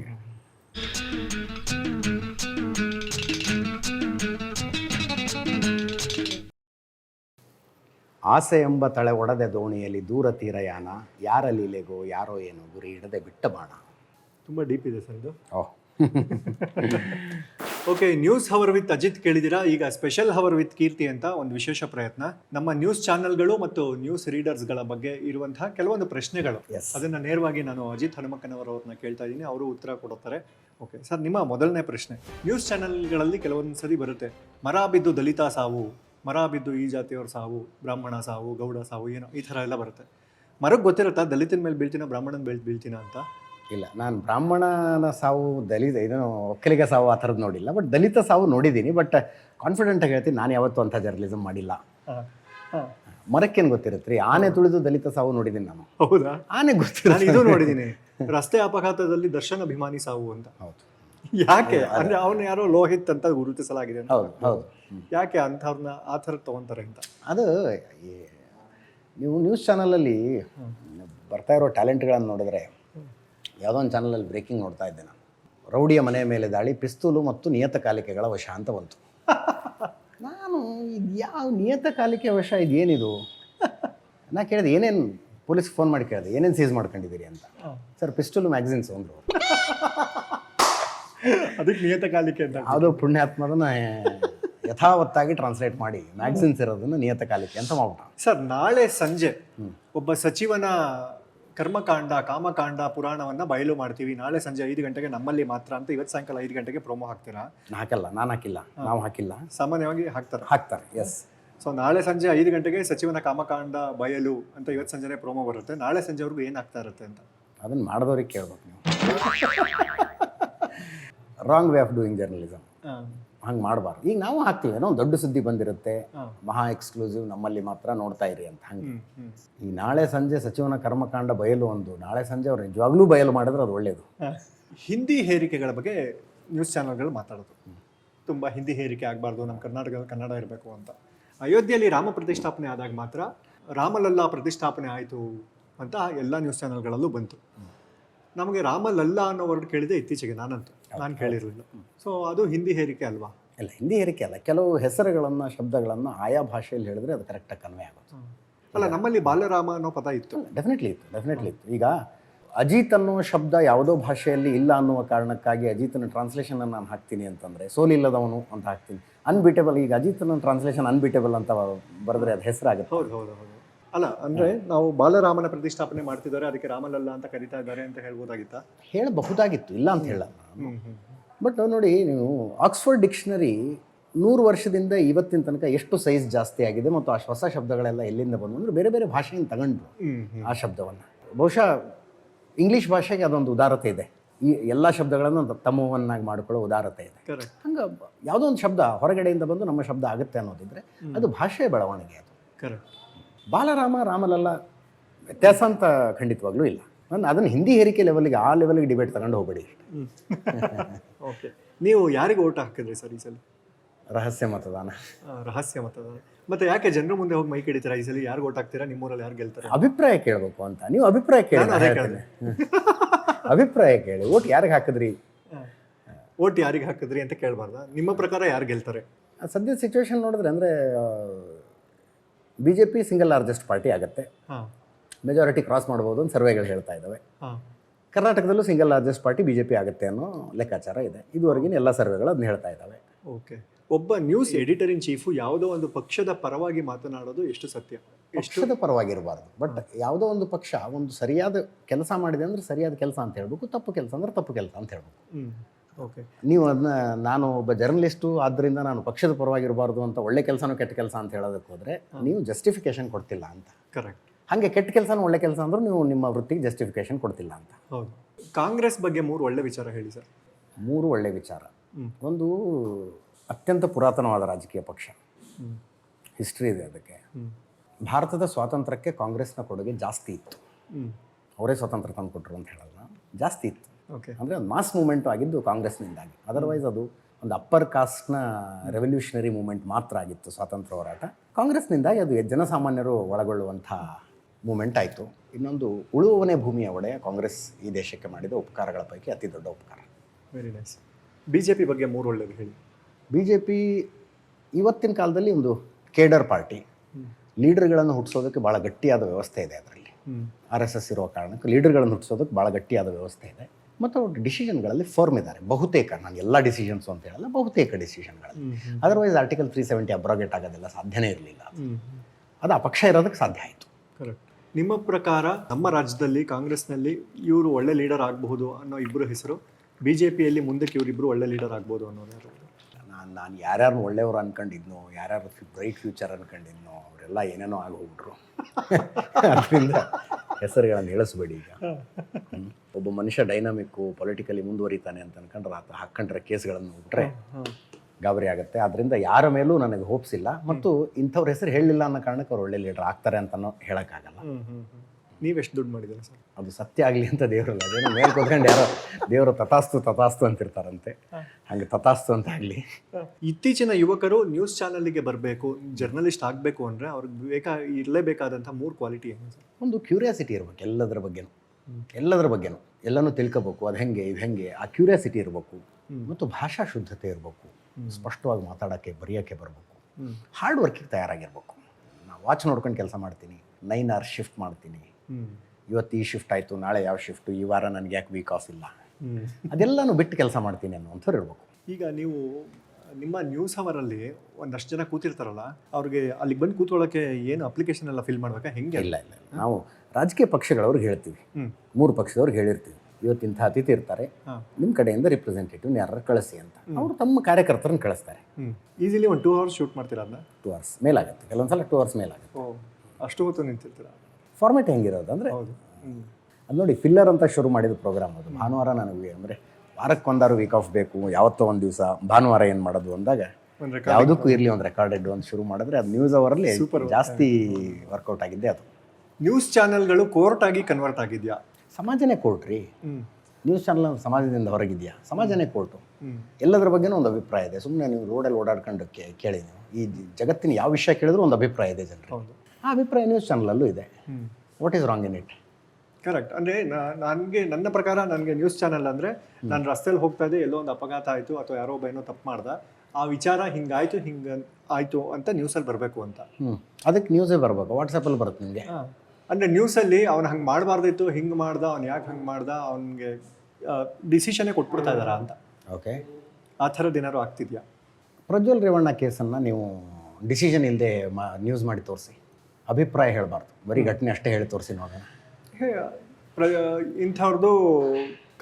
ಆಸೆ ಎಂಬ ತಳೆ ಒಡದೆ ದೋಣಿಯಲ್ಲಿ ದೂರ ತೀರಯಾನ ಯಾರ ಲೀಲೆಗೋ ಯಾರೋ ಏನೋ ಗುರಿ ಹಿಡದೆ ಬಿಟ್ಟ ಬಾಣ. ತುಂಬ ಡೀಪ್ ಇದೆ ಸರ್ ಇದು. ಓಹ್. Okay news hour with Ajith ಕೇಳಿದಿರಾ? ಈಗ ಸ್ಪೆಷಲ್ ಹವರ್ ವಿತ್ ಕೀರ್ತಿ ಅಂತ ಒಂದು ವಿಶೇಷ ಪ್ರಯತ್ನ. ನಮ್ಮ ನ್ಯೂಸ್ ಚಾನೆಲ್ಗಳು ಮತ್ತು ನ್ಯೂಸ್ ರೀಡರ್ಸ್ಗಳ ಬಗ್ಗೆ ಇರುವಂತಹ ಕೆಲವೊಂದು ಪ್ರಶ್ನೆಗಳು. ಅದನ್ನ ನೇರವಾಗಿ ನಾನು ಅಜಿತ್ ಹನುಮಕ್ಕನವರವ್ರನ್ನ ಕೇಳ್ತಾ ಇದ್ದೀನಿ. ಅವರು ಉತ್ತರ ಕೊಡುತ್ತಾರೆ. ಓಕೆ ಸರ್ ನಿಮ್ಮ ಮೊದಲನೇ ಪ್ರಶ್ನೆ. ನ್ಯೂಸ್ ಚಾನೆಲ್ಗಳಲ್ಲಿ ಕೆಲವೊಂದು ಸರಿ ಬರುತ್ತೆ. ಮರ ಬಿದ್ದು ದಲಿತ ಸಾವು ಮರ ಬಿದ್ದು ಈ ಜಾತಿಯವ್ರ ಸಾವು ಬ್ರಾಹ್ಮಣ ಸಾವು ಗೌಡ ಸಾವು ಏನೋ ಈ ಥರ ಎಲ್ಲ ಬರುತ್ತೆ. ಮರಕ್ಕೆ ಗೊತ್ತಿರುತ್ತಾ ದಲಿತನ ಮೇಲೆ ಬೀಳ್ತೀನೋ ಬ್ರಾಹ್ಮಣನ ಮೇಲೆ ಬೀಳ್ತೀನ ಅಂತ? ಇಲ್ಲ ನಾನು ಬ್ರಾಹ್ಮಣನ ಸಾವು ದಲಿತ ಇದನ್ನು ಒಕ್ಕಲಿಗ ಸಾವು ಆ ಥರದ್ದು ನೋಡಿಲ್ಲ ಬಟ್ ದಲಿತ ಸಾವು ನೋಡಿದ್ದೀನಿ ಬಟ್ ಕಾನ್ಫಿಡೆಂಟಾಗಿ ಹೇಳ್ತೀನಿ ನಾನು ಯಾವತ್ತೂ ಅಂಥ ಜರ್ನಲಿಸಮ್ ಮಾಡಿಲ್ಲ. ಮರಕ್ಕೇನು ಗೊತ್ತಿರುತ್ತೆ ರೀ ಆನೆ ತುಳಿದು ದಲಿತ ಸಾವು ನೋಡಿದ್ದೀನಿ ನಾನು. ಹೌದಾ? ಆನೆ ನಾನು ಗೊತ್ತಿಲ್ಲ ಇದು ನೋಡಿದ್ದೀನಿ ರಸ್ತೆ ಅಪಘಾತದಲ್ಲಿ ದರ್ಶನ್ ಅಭಿಮಾನಿ ಸಾವು ಅಂತ. ಹೌದು. ಯಾಕೆ? ಅಂದ್ರೆ ಅವನು ಯಾರೋ ಲೋಹಿತ್ ಅಂತ ಗುರುತಿಸಲಾಗಿದೆ ಅಂತ. ಹೌದು ಹೌದು. ಯಾಕೆ ಅಂಥವ್ರನ್ನ ಆ ಥರ ತಗೊಂತಾರೆ ಅಂತ? ಅದು ಈ- ನೀವು ನ್ಯೂಸ್ ಚಾನಲಲ್ಲಿ ಬರ್ತಾ ಇರೋ ಟ್ಯಾಲೆಂಟ್ಗಳನ್ನು ನೋಡಿದ್ರೆ ಯಾವುದೋ ಒಂದು ಚಾನಲಲ್ಲಿ ಬ್ರೇಕಿಂಗ್ ನೋಡ್ತಾ ಇದ್ದೆ ನಾನು. ರೌಡಿಯ ಮನೆಯ ಮೇಲೆ ದಾಳಿ ಪಿಸ್ತೂಲು ಮತ್ತು ನಿಯತಕಾಲಿಕೆಗಳ ವಶ ಅಂತ ಬಂತು. ನಾನು ಇದು ಯಾವ ನಿಯತಕಾಲಿಕೆ ವಶ ಇದೇನಿದು? ನಾ ಕೇಳಿದೆ ಏನೇನು ಪೊಲೀಸ್ ಫೋನ್ ಮಾಡಿ ಕೇಳಿದೆ ಏನೇನು ಸೀಸ್ ಮಾಡ್ಕೊಂಡಿದ್ದೀರಿ ಅಂತ. ಸರ್ ಪಿಸ್ತೂಲು ಮ್ಯಾಗ್ಝಿನ್ಸ್ ಅಂದರು ಅದಕ್ಕೆ ನಿಯತಕಾಲಿಕೆ ಅಂತ ಅದು ಪುಣ್ಯಾತ್ಮದನ್ನ ಯಥಾವತ್ತಾಗಿ ಟ್ರಾನ್ಸ್ಲೇಟ್ ಮಾಡಿ ಮ್ಯಾಗ್ಝಿನ್ಸ್ ಇರೋದನ್ನು ನಿಯತಕಾಲಿಕೆ ಅಂತ ಮಾಡ್ಬಿಟ್ಟ ಸರ್ ನಾಳೆ ಸಂಜೆ ಒಬ್ಬ ಸಚಿವನ ಕರ್ಮಕಾಂಡ ಕಾಮಕಾಂಡ ಪುರಾಣವನ್ನ ಬಯಲು ಮಾಡ್ತೀವಿ. ನಾಳೆ ಸಂಜೆ ಐದು ಗಂಟೆಗೆ ನಮ್ಮಲ್ಲಿ ಮಾತ್ರ ಅಂತ ಇವತ್ತು ಸಾಯಂಕಾಲ ಐದು ಗಂಟೆಗೆ ಪ್ರೋಮೋ ಹಾಕ್ತೀರಾ? ಹಾಕಲ್ಲ ನಾನು ಹಾಕಿಲ್ಲ. ನಾವು ಹಾಕಿಲ್ಲ. ಸಾಮಾನ್ಯವಾಗಿ ಹಾಕ್ತಾರೆ. ಹಾಕ್ತಾರೆ ಎಸ್ ಸೊ ನಾಳೆ ಸಂಜೆ ಐದು ಗಂಟೆಗೆ ಸಚಿವನ ಕಾಮಕಾಂಡ ಬಯಲು ಅಂತ ಇವತ್ತು ಸಂಜೆನೆ ಪ್ರೋಮೋ ಬರುತ್ತೆ. ನಾಳೆ ಸಂಜೆವರೆಗೂ ಏನು ಆಗ್ತಾ ಇರುತ್ತೆ ಅಂತ. ಅದನ್ನು ಮಾಡಿದವ್ರಿಗೆ ಕೇಳ್ಬೇಕು ನೀವು. Wrong way of doing journalism ಹಂಗೆ ಮಾಡಬಾರ್ದು. ಈಗ ನಾವು ಹಾಕ್ತೀವಿ ಏನೋ ದೊಡ್ಡ ಸುದ್ದಿ ಬಂದಿರುತ್ತೆ ಮಹಾ ಎಕ್ಸ್ಕ್ಲೂಸಿವ್ ನಮ್ಮಲ್ಲಿ ಮಾತ್ರ ನೋಡ್ತಾ ಇರಿ ಅಂತ ಹಂಗೆ. ಈ ನಾಳೆ ಸಂಜೆ ಸಚಿವನ ಕರ್ಮಕಾಂಡ ಬಯಲು ಒಂದು ನಾಳೆ ಸಂಜೆ ಅವ್ರು ನಿಜವಾಗ್ಲೂ ಬಯಲು ಮಾಡಿದ್ರೆ ಅದು ಒಳ್ಳೆಯದು ಹಿಂದಿ ಹೇರಿಕೆಗಳ ಬಗ್ಗೆ ನ್ಯೂಸ್ ಚಾನೆಲ್ಗಳು ಮಾತಾಡೋದು. ತುಂಬ ಹಿಂದಿ ಹೇರಿಕೆ ಆಗಬಾರ್ದು ನಮ್ಮ ಕರ್ನಾಟಕ ಕನ್ನಡ ಇರಬೇಕು ಅಂತ. ಅಯೋಧ್ಯೆಯಲ್ಲಿ ರಾಮ ಪ್ರತಿಷ್ಠಾಪನೆ ಆದಾಗ ಮಾತ್ರ ರಾಮಲಲ್ಲಾ ಪ್ರತಿಷ್ಠಾಪನೆ ಆಯಿತು ಅಂತ ಎಲ್ಲ ನ್ಯೂಸ್ ಚಾನೆಲ್ಗಳಲ್ಲೂ ಬಂತು. ನಮಗೆ ರಾಮಲಲ್ಲಾ ಅನ್ನೋ ವರ್ಡ್ ಕೇಳಿದೆ ಇತ್ತೀಚೆಗೆ ನಾನಂತೂ. ನಾನು ಕೇಳಿರಲಿಲ್ಲ. ಸೊ ಅದು ಹಿಂದಿ ಹೇರಿಕೆ ಅಲ್ವಾ? ಇಲ್ಲ ಹಿಂದಿ ಹೇರಿಕೆ ಅಲ್ಲ. ಕೆಲವು ಹೆಸರುಗಳನ್ನು ಶಬ್ದಗಳನ್ನು ಆಯಾ ಭಾಷೆಯಲ್ಲಿ ಹೇಳಿದ್ರೆ ಅದು ಕರೆಕ್ಟಾಗಿ ಕನ್ವೆ ಆಗುತ್ತೆ. ಅಲ್ಲ ನಮ್ಮಲ್ಲಿ ಬಾಲರಾಮ ಅನ್ನೋ ಪದ ಇತ್ತು. ಡೆಫಿನೆಟ್ಲಿ ಇತ್ತು ಡೆಫಿನೆಟ್ಲಿ ಇತ್ತು. ಈಗ ಅಜಿತ್ ಅನ್ನೋ ಶಬ್ದ ಯಾವುದೋ ಭಾಷೆಯಲ್ಲಿ ಇಲ್ಲ ಅನ್ನುವ ಕಾರಣಕ್ಕಾಗಿ ಅಜಿತನ ಟ್ರಾನ್ಸ್ಲೇಷನ್ ನಾನು ಹಾಕ್ತೀನಿ ಅಂತಂದರೆ ಸೋಲಿಲ್ಲದವನು ಅಂತ ಹಾಕ್ತೀನಿ. ಅನ್ಬಿಟೇಬಲ್ ಈಗ ಅಜಿತ್ನ ಟ್ರಾನ್ಸ್ಲೇಷನ್ ಅನ್ಬಿಟೇಬಲ್ ಅಂತ ಬರೆದ್ರೆ ಅದು ಹೆಸರಾಗುತ್ತೆ. ಹೌದು ಹೌದು ಹೌದು. ಅಲ್ಲ ಅಂದ್ರೆ ನಾವು ಬಾಲರಾಮನ ಪ್ರತಿಷ್ಠಾಪನೆ ಮಾಡ್ತಿದ್ದಾರೆ ಅದಕ್ಕೆ ರಾಮಲಲ್ಲ ಅಂತ ಕರೀತಾ ಇದ್ದಾರೆ ಅಂತ ಹೇಳ್ಬೋದಾಗಿತ್ತ? ಹೇಳಬಹುದಾಗಿತ್ತು ಇಲ್ಲ ಅಂತ ಹೇಳ ಬಟ್ ನೋಡಿ ನೀವು ಆಕ್ಸ್ಫರ್ಡ್ ಡಿಕ್ಷನರಿ ನೂರು ವರ್ಷದಿಂದ ಇವತ್ತಿನ ತನಕ ಎಷ್ಟು ಸೈಜ್ ಜಾಸ್ತಿ ಆಗಿದೆ ಮತ್ತು ಆ ಹೊಸ ಶಬ್ದಗಳೆಲ್ಲ ಎಲ್ಲಿಂದ ಬಂದು ಅಂದ್ರೆ ಬೇರೆ ಬೇರೆ ಭಾಷೆಯಿಂದ ತಗೊಂಡ್ರು ಆ ಶಬ್ದವನ್ನು. ಬಹುಶಃ ಇಂಗ್ಲೀಷ್ ಭಾಷೆಗೆ ಅದೊಂದು ಉದಾರತೆ ಇದೆ. ಈ ಎಲ್ಲ ಶಬ್ದಗಳನ್ನು ತಮ್ಮವನ್ನಾಗಿ ಮಾಡ್ಕೊಳ್ಳೋ ಉದಾರತೆ ಇದೆ. ಹಂಗೆ ಯಾವುದೋ ಒಂದು ಶಬ್ದ ಹೊರಗಡೆಯಿಂದ ಬಂದು ನಮ್ಮ ಶಬ್ದ ಆಗುತ್ತೆ ಅನ್ನೋದಿದ್ರೆ ಅದು ಭಾಷೆಯ ಬೆಳವಣಿಗೆ ಅದು. ಕರೆಕ್ಟ್ ಬಾಲರಾಮ ರಾಮಲಲ್ಲ ವ್ಯತ್ಯಾಸ ಅಂತ ಖಂಡಿತವಾಗ್ಲೂ ಇಲ್ಲ. ನಾನು ಅದನ್ನು ಹಿಂದಿ ಹೇರಿಕೆ ಲೆವೆಲ್ಗೆ ಆ ಲೆವೆಲ್ಗೆ ಡಿಬೇಟ್ ತಗೊಂಡು ಹೋಗ್ಬೇಡಿ. ಓಕೆ ನೀವು ಯಾರಿಗೆ ಓಟ್ ಹಾಕಿದ್ರಿ ಸರ್ ಈ ಸಲ? ರಹಸ್ಯ ಮತದಾನ. ರಹಸ್ಯ ಮತದಾನ. ಮತ್ತೆ ಯಾಕೆ ಜನರ ಮುಂದೆ ಹೋಗಿ ಮೈ ಹಿಡಿತೀರಾ ಈ ಸಲ? ಯಾರು ಓಟ್ ಹಾಕ್ತೀರಾ? ನಿಮ್ಮೂರಲ್ಲಿ ಯಾರು ಗೆಲ್ತಾರೆ? ಅಭಿಪ್ರಾಯ ಕೇಳಬೇಕು ಅಂತ. ನೀವು ಅಭಿಪ್ರಾಯ ಕೇಳಿ ಅಭಿಪ್ರಾಯ ಕೇಳಿ. ಓಟ್ ಯಾರಿಗೆ ಹಾಕಿದ್ರಿ? ಓಟ್ ಯಾರಿಗೆ ಹಾಕಿದ್ರಿ ಅಂತ ಕೇಳಬಾರ್ದ? ನಿಮ್ಮ ಪ್ರಕಾರ ಯಾರು ಗೆಲ್ತಾರೆ? ಸದ್ಯದ ಸಿಚುವೇಶನ್ ನೋಡಿದ್ರೆ ಅಂದರೆ B J P single largest party ಆಗುತ್ತೆ ಮೆಜಾರಿಟಿ ಕ್ರಾಸ್ ಮಾಡ್ಬೋದು ಅಂತ ಸರ್ವೆಗಳು ಹೇಳ್ತಾ ಇದ್ದಾವೆ ಕರ್ನಾಟಕದಲ್ಲೂ single largest party B J P ಆಗುತ್ತೆ ಅನ್ನೋ ಲೆಕ್ಕಾಚಾರ ಇದೆ. ಇದುವರೆಗಿನ ಎಲ್ಲ ಸರ್ವೆಗಳು ಅದನ್ನ ಹೇಳ್ತಾ ಇದ್ದಾವೆ ಓಕೆ. ಒಬ್ಬ ನ್ಯೂಸ್ ಎಡಿಟರ್ ಇನ್ ಚೀಫು ಯಾವುದೋ ಒಂದು ಪಕ್ಷದ ಪರವಾಗಿ ಮಾತನಾಡೋದು ಎಷ್ಟು ಸತ್ಯ? ಎಷ್ಟು? ಪಕ್ಷದ ಪರವಾಗಿರಬಾರ್ದು. ಬಟ್ ಯಾವುದೋ ಒಂದು ಪಕ್ಷ ಒಂದು ಸರಿಯಾದ ಕೆಲಸ ಮಾಡಿದೆ ಅಂದರೆ ಸರಿಯಾದ ಕೆಲಸ ಅಂತ ಹೇಳಬೇಕು ತಪ್ಪು ಕೆಲಸ ಅಂದರೆ ತಪ್ಪು ಕೆಲಸ ಅಂತ ಹೇಳಬೇಕು. ನೀವು ಅದನ್ನ ನಾನು ಒಬ್ಬ ಜರ್ನಲಿಸ್ಟು ಆದ್ದರಿಂದ ನಾನು ಪಕ್ಷದ ಪರವಾಗಿರಬಾರ್ದು ಅಂತ ಒಳ್ಳೆ ಕೆಲಸನೂ ಕೆಟ್ಟ ಕೆಲಸ ಅಂತ ಹೇಳೋದಕ್ಕೆ ಹೋದರೆ ನೀವು ಜಸ್ಟಿಫಿಕೇಶನ್ ಕೊಡ್ತಿಲ್ಲ ಅಂತ. ಕರೆಕ್ಟ್ ಹಾಗೆ ಕೆಟ್ಟ ಕೆಲಸನೂ ಒಳ್ಳೆ ಕೆಲಸ ಅಂದರೂ ನೀವು ನಿಮ್ಮ ವೃತ್ತಿಗೆ ಜಸ್ಟಿಫಿಕೇಶನ್ ಕೊಡ್ತಿಲ್ಲ ಅಂತ. ಹೌದು. ಕಾಂಗ್ರೆಸ್ ಬಗ್ಗೆ ಮೂರು ಒಳ್ಳೆ ವಿಚಾರ ಹೇಳಿ ಸರ್. ಮೂರು ಒಳ್ಳೆ ವಿಚಾರ. ಒಂದು ಅತ್ಯಂತ ಪುರಾತನವಾದ ರಾಜಕೀಯ ಪಕ್ಷ. ಹಿಸ್ಟ್ರಿ ಇದೆ ಅದಕ್ಕೆ. ಭಾರತದ ಸ್ವಾತಂತ್ರ್ಯಕ್ಕೆ ಕಾಂಗ್ರೆಸ್ನ ಕೊಡುಗೆ ಜಾಸ್ತಿ ಇತ್ತು. ಅವರೇ ಸ್ವಾತಂತ್ರ್ಯ ತಂದು ಕೊಟ್ಟರು ಅಂತ ಹೇಳಲ್ಲ. ಜಾಸ್ತಿ ಇತ್ತು. ಓಕೆ ಅಂದರೆ ಒಂದು ಮಾಸ್ ಮೂಮೆಂಟ್ ಆಗಿದ್ದು ಕಾಂಗ್ರೆಸ್ನಿಂದಾಗಿ. ಅದರ್ವೈಸ್ ಅದು ಒಂದು ಅಪ್ಪರ್ ಕಾಸ್ಟ್ನ ರೆವಲ್ಯೂಷನರಿ ಮೂಮೆಂಟ್ ಮಾತ್ರ ಆಗಿತ್ತು ಸ್ವಾತಂತ್ರ್ಯ ಹೋರಾಟ. ಕಾಂಗ್ರೆಸ್ನಿಂದಾಗಿ ಅದು ಜನಸಾಮಾನ್ಯರು ಒಳಗೊಳ್ಳುವಂಥ ಮೂಮೆಂಟ್ ಆಯಿತು. ಇನ್ನೊಂದು ಉಳುವವನೇ ಭೂಮಿಯ ಒಡೆಯ ಕಾಂಗ್ರೆಸ್ ಈ ದೇಶಕ್ಕೆ ಮಾಡಿದ ಉಪಕಾರಗಳ ಪೈಕಿ ಅತಿ ದೊಡ್ಡ ಉಪಕಾರ. Very nice B J P ಬಗ್ಗೆ ಮೂರು ಒಳ್ಳೆಯದು ಹೇಳಿ. ಬಿ ಜೆ ಪಿ ಇವತ್ತಿನ ಕಾಲದಲ್ಲಿ ಒಂದು ಕೇಡರ್ ಪಾರ್ಟಿ. ಲೀಡರ್ಗಳನ್ನು ಹುಟ್ಟಿಸೋದಕ್ಕೆ ಭಾಳ ಗಟ್ಟಿಯಾದ ವ್ಯವಸ್ಥೆ ಇದೆ ಅದರಲ್ಲಿ. ಆರ್ ಎಸ್ ಎಸ್ ಇರುವ ಕಾರಣಕ್ಕೆ ಲೀಡರ್ಗಳನ್ನು ಹುಟ್ಟಿಸೋದಕ್ಕೆ ಭಾಳ ಗಟ್ಟಿಯಾದ ವ್ಯವಸ್ಥೆ ಇದೆ. ಮತ್ತು ಅವ್ರ ಡಿಸಿಷನ್ಗಳಲ್ಲಿ ಫರ್ಮ್ ಇದ್ದಾರೆ. ಬಹುತೇಕ ನಾನು ಎಲ್ಲ ಡಿಸಿಷನ್ಸ್ ಅಂತ ಹೇಳಲ್ಲ ಬಹುತೇಕ ಡಿಸಿಷನ್ಗಳಲ್ಲಿ otherwise article three seventy abrogate ಆಗೋದೆಲ್ಲ ಸಾಧ್ಯನೇ ಇರಲಿಲ್ಲ. ಅದು ಆ ಪಕ್ಷ ಇರೋದಕ್ಕೆ ಸಾಧ್ಯ ಆಯಿತು. ಕರೆಕ್ಟ್ ನಿಮ್ಮ ಪ್ರಕಾರ ನಮ್ಮ ರಾಜ್ಯದಲ್ಲಿ ಕಾಂಗ್ರೆಸ್ನಲ್ಲಿ ಇವರು ಒಳ್ಳೆ ಲೀಡರ್ ಆಗಬಹುದು ಅನ್ನೋ ಇಬ್ಬರು ಹೆಸರು ಬಿ ಜೆ ಪಿಯಲ್ಲಿ ಮುಂದಕ್ಕೆ ಇವರಿಬ್ಬರು ಒಳ್ಳೆ ಲೀಡರ್ ಆಗ್ಬೋದು ಅನ್ನೋದು ನಾನು ನಾನು ಯಾರ್ಯಾರು ಒಳ್ಳೆಯವರು ಅನ್ಕೊಂಡಿದ್ನೋ ಯಾರ್ಯಾರು ಬ್ರೈಟ್ ಫ್ಯೂಚರ್ ಅನ್ಕೊಂಡಿದ್ನೋ ಅವರೆಲ್ಲ ಏನೇನೋ ಆಗೋಗ್ಬಿಟ್ರು. ಅದರಿಂದ ಹೆಸರುಗಳನ್ನು ಹೇಳಿಸ್ಬೇಡಿ ಈಗ. ಒಬ್ಬ ಮನುಷ್ಯ ಡೈನಾಮಿಕ್ಕು ಪೊಲಿಟಿಕಲಿ ಮುಂದುವರಿತಾನೆ ಅಂತ ಅನ್ಕೊಂಡ್ರೆ ಆತ ಹಾಕ್ಕೊಂಡ್ರೆ ಕೇಸ್ಗಳನ್ನು ಬಿಟ್ರೆ ಗಾಬರಿ ಆಗುತ್ತೆ. ಅದರಿಂದ ಯಾರ ಮೇಲೂ ನನಗೆ ಹೋಪ್ಸ್ ಇಲ್ಲ. ಮತ್ತು ಇಂಥವ್ರ ಹೆಸರು ಹೇಳಲಿಲ್ಲ ಅನ್ನೋ ಕಾರಣಕ್ಕೆ ಅವ್ರು ಒಳ್ಳೆ ಲೀಡರ್ ಆಗ್ತಾರೆ ಅಂತನೂ ಹೇಳೋಕ್ಕಾಗಲ್ಲ. ನೀವೆಷ್ಟು ದುಡ್ಡು ಮಾಡಿದ್ದೀರಾ ಸರ್? ಅದು ಸತ್ಯ ಆಗಲಿ ಅಂತ ದೇವರಲ್ಲ. ಅದೇನೋ ಮೇಲೆ ಕೂತ್ಕೊಂಡು ಯಾರೋ ದೇವರು ತಥಾಸ್ತು ತಥಾಸ್ತು ಅಂತಿರ್ತಾರಂತೆ. ಹಂಗೆ ತಥಾಸ್ತು ಅಂತ ಆಗಲಿ. ಇತ್ತೀಚಿನ ಯುವಕರು ನ್ಯೂಸ್ ಚಾನಲ್ಗೆ ಬರಬೇಕು ಜರ್ನಲಿಸ್ಟ್ ಆಗಬೇಕು ಅಂದರೆ ಅವ್ರಿಗೆ ಬೇಕಾ ಇರಲೇಬೇಕಾದಂಥ ಮೂರು ಕ್ವಾಲಿಟಿ ಏನು ಸರ್? ಒಂದು ಕ್ಯೂರಿಯಾಸಿಟಿ ಇರಬೇಕು ಎಲ್ಲದರ ಬಗ್ಗೆನೂ. ಎಲ್ಲದರ ಬಗ್ಗೆನೂ ಎಲ್ಲನೂ ತಿಳ್ಕೋಬೇಕು. ಅದು ಹೆಂಗೆ ಇದು ಹೆಂಗೆ? ಆ ಕ್ಯೂರಿಯಾಸಿಟಿ ಇರಬೇಕು. ಮತ್ತು ಭಾಷಾ ಶುದ್ಧತೆ ಇರಬೇಕು. ಸ್ಪಷ್ಟವಾಗಿ ಮಾತಾಡೋಕ್ಕೆ ಬರೆಯೋಕ್ಕೆ ಬರಬೇಕು. ಹಾರ್ಡ್ ವರ್ಕಿಗೆ ತಯಾರಾಗಿರ್ಬೇಕು. ನಾನು ವಾಚ್ ನೋಡ್ಕೊಂಡು ಕೆಲಸ ಮಾಡ್ತೀನಿ. ನೈನ್ ಅವರ್ ಶಿಫ್ಟ್ ಮಾಡ್ತೀನಿ. ಇವತ್ತು ಈ ಶಿಫ್ಟ್ ಆಯಿತು ನಾಳೆ ಯಾವ ಶಿಫ್ಟು ಈ ವಾರ ನನಗೆ ಯಾಕೆ ವೀಕ್ ಆಫ್ ಇಲ್ಲ? ಅದೆಲ್ಲನೂ ಬಿಟ್ಟು ಕೆಲಸ ಮಾಡ್ತೀನಿ ಅಂತ ಇರಬೇಕು. ಈಗ ನೀವು ನಿಮ್ಮ ನ್ಯೂಸ್ ಅವರಲ್ಲಿ ಒಂದಷ್ಟು ಜನ ಕೂತಿರ್ತಾರಲ್ಲ ಅವ್ರಿಗೆ ಅಲ್ಲಿಗೆ ಬಂದು ಕೂತ್ಕೊಳ್ಳೋಕ್ಕೆ ಏನು ಅಪ್ಲಿಕೇಶನ್ ಎಲ್ಲ ಫಿಲ್ ಮಾಡ್ಬೇಕಾ? ಹೆಂಗೆ? ಇಲ್ಲ ಇಲ್ಲ. ನಾವು ರಾಜಕೀಯ ಪಕ್ಷಗಳವ್ರಿಗೆ ಹೇಳ್ತೀವಿ. ಮೂರು ಪಕ್ಷದವ್ರಿಗೆ ಹೇಳಿರ್ತೀವಿ. ಇವತ್ತು ಇಂಥ ಅತಿಥಿ ಇರ್ತಾರೆ. ನಿಮ್ಮ ಕಡೆಯಿಂದ ರಿಪ್ರೆಸೆಂಟೇಟಿವ್ ಯಾರು ಕಳಿಸಿ ಅಂತ. ಅವರು ತಮ್ಮ ಕಾರ್ಯಕರ್ತರನ್ನ ಕಳಿಸ್ತಾರೆ. ಈಸಿಲಿ ಒಂದು ಟೂ ಅವರ್ಸ್ ಶೂಟ್ ಮಾಡ್ತೀರಾ ಅದನ್ನ? ಟೂ ಅವರ್ಸ್ ಮೇಲಾಗುತ್ತೆ. ಕೆಲವೊಂದ್ಸಲ ಟೂ ಅವರ್ಸ್ ಮೇಲಾಗುತ್ತೆ. ಅಷ್ಟು ಹೊತ್ತು ನಿಂತಿರ್ತೀರಾ? ಫಾರ್ಮೆಟ್ ಹೆಂಗಿರೋದು ಅಂದರೆ ಅದು ನೋಡಿ ಫಿಲ್ಲರ್ ಅಂತ ಶುರು ಮಾಡಿದ ಪ್ರೋಗ್ರಾಮ್ ಅದು. ಭಾನುವಾರ ನನಗೆ ಅಂದರೆ ವಾರಕ್ಕೊಂದಾರು ವೀಕ್ ಆಫ್ ಬೇಕು ಯಾವತ್ತೋ ಒಂದು ದಿವಸ ಭಾನುವಾರ ಏನು ಮಾಡೋದು ಅಂದಾಗ ಯಾವುದಕ್ಕೂ ಇರಲಿ ಒಂದು ರೆಕಾರ್ಡೆಡ್ ಒಂದು ಶುರು ಮಾಡಿದ್ರೆ ಅದು ನ್ಯೂಸ್ ಅವರಲ್ಲಿ ಜಾಸ್ತಿ ವರ್ಕೌಟ್ ಆಗಿದ್ದೆ ಅದು. ನ್ಯೂಸ್ ಚಾನೆಲ್ಗಳು ಕೋರ್ಟ್ ಆಗಿ ಕನ್ವರ್ಟ್ ಆಗಿದೆಯಾ? ಸಮಾಜನೇ ಕೋರ್ಟ್ ರೀ. ನ್ಯೂಸ್ ಚಾನಲ್ ಸಮಾಜದಿಂದ ಹೊರಗಿದೆಯಾ? ಸಮಾಜನೇ ಕೋರ್ಟು ಎಲ್ಲದರ ಬಗ್ಗೆನೂ ಒಂದು ಅಭಿಪ್ರಾಯ ಇದೆ. ಸುಮ್ಮನೆ ನೀವು ರೋಡಲ್ಲಿ ಓಡಾಡ್ಕೊಂಡು ಕೇಳಿ ನೀವು. ಈ ಜಗತ್ತಿನ ಯಾವ ವಿಷಯ ಕೇಳಿದ್ರು ಒಂದು ಅಭಿಪ್ರಾಯ ಇದೆ ಜನರು ಆ ಅಭಿಪ್ರಾಯ ನ್ಯೂಸ್ ಚಾನಲಲ್ಲೂ ಇದೆ. What is wrong in it correct ಅಂದರೆ ನನಗೆ ನನ್ನ ಪ್ರಕಾರ ನನಗೆ ನ್ಯೂಸ್ ಚಾನಲ್ ಅಂದರೆ ನಾನು ರಸ್ತೆಯಲ್ಲಿ ಹೋಗ್ತಾ ಇದ್ದೆ ಎಲ್ಲೋ ಒಂದು ಅಪಘಾತ ಆಯಿತು ಅಥವಾ ಯಾರೋ ಒಬ್ಬ ಏನೋ ತಪ್ಪು ಮಾಡ್ದ ಆ ವಿಚಾರ ಹಿಂಗಾಯ್ತು ಹಿಂಗೆ ಆಯಿತು ಅಂತ ನ್ಯೂಸಲ್ಲಿ ಬರಬೇಕು ಅಂತ. ಅದಕ್ಕೆ ನ್ಯೂಸೇ ಬರಬೇಕು. ವಾಟ್ಸಪ್ಪಲ್ಲಿ ಬರುತ್ತೆ ನಿಮಗೆ. ಅಂದರೆ ನ್ಯೂಸಲ್ಲಿ ಅವ್ನು ಹಂಗೆ ಮಾಡಬಾರ್ದಿತ್ತು ಹಿಂಗೆ ಮಾಡ್ದ ಅವ್ನು ಯಾಕೆ ಹಂಗೆ ಮಾಡ್ದ ಅವನಿಗೆ ಡಿಸಿಷನ್ನೇ ಕೊಟ್ಬಿಡ್ತಾ ಇದ್ದಾರಾ ಅಂತ. ಓಕೆ ಆ ಥರದ್ದು ಏನಾದ್ರು ಆಗ್ತಿದ್ಯಾ? ಪ್ರಜ್ವಲ್ ರೇವಣ್ಣ ಕೇಸನ್ನು ನೀವು ಡಿಸಿಷನ್ ಇಲ್ಲದೆ ಮಾ ನ್ಯೂಸ್ ಮಾಡಿ ತೋರಿಸಿ. ಅಭಿಪ್ರಾಯ ಹೇಳಬಾರ್ದು. ಬರೀ ಘಟನೆ ಅಷ್ಟೇ ಹೇಳಿ ತೋರಿಸಿ ನೋಡೋಣ ಹೇ, ಪ್ರ ಇಂಥವ್ರದ್ದು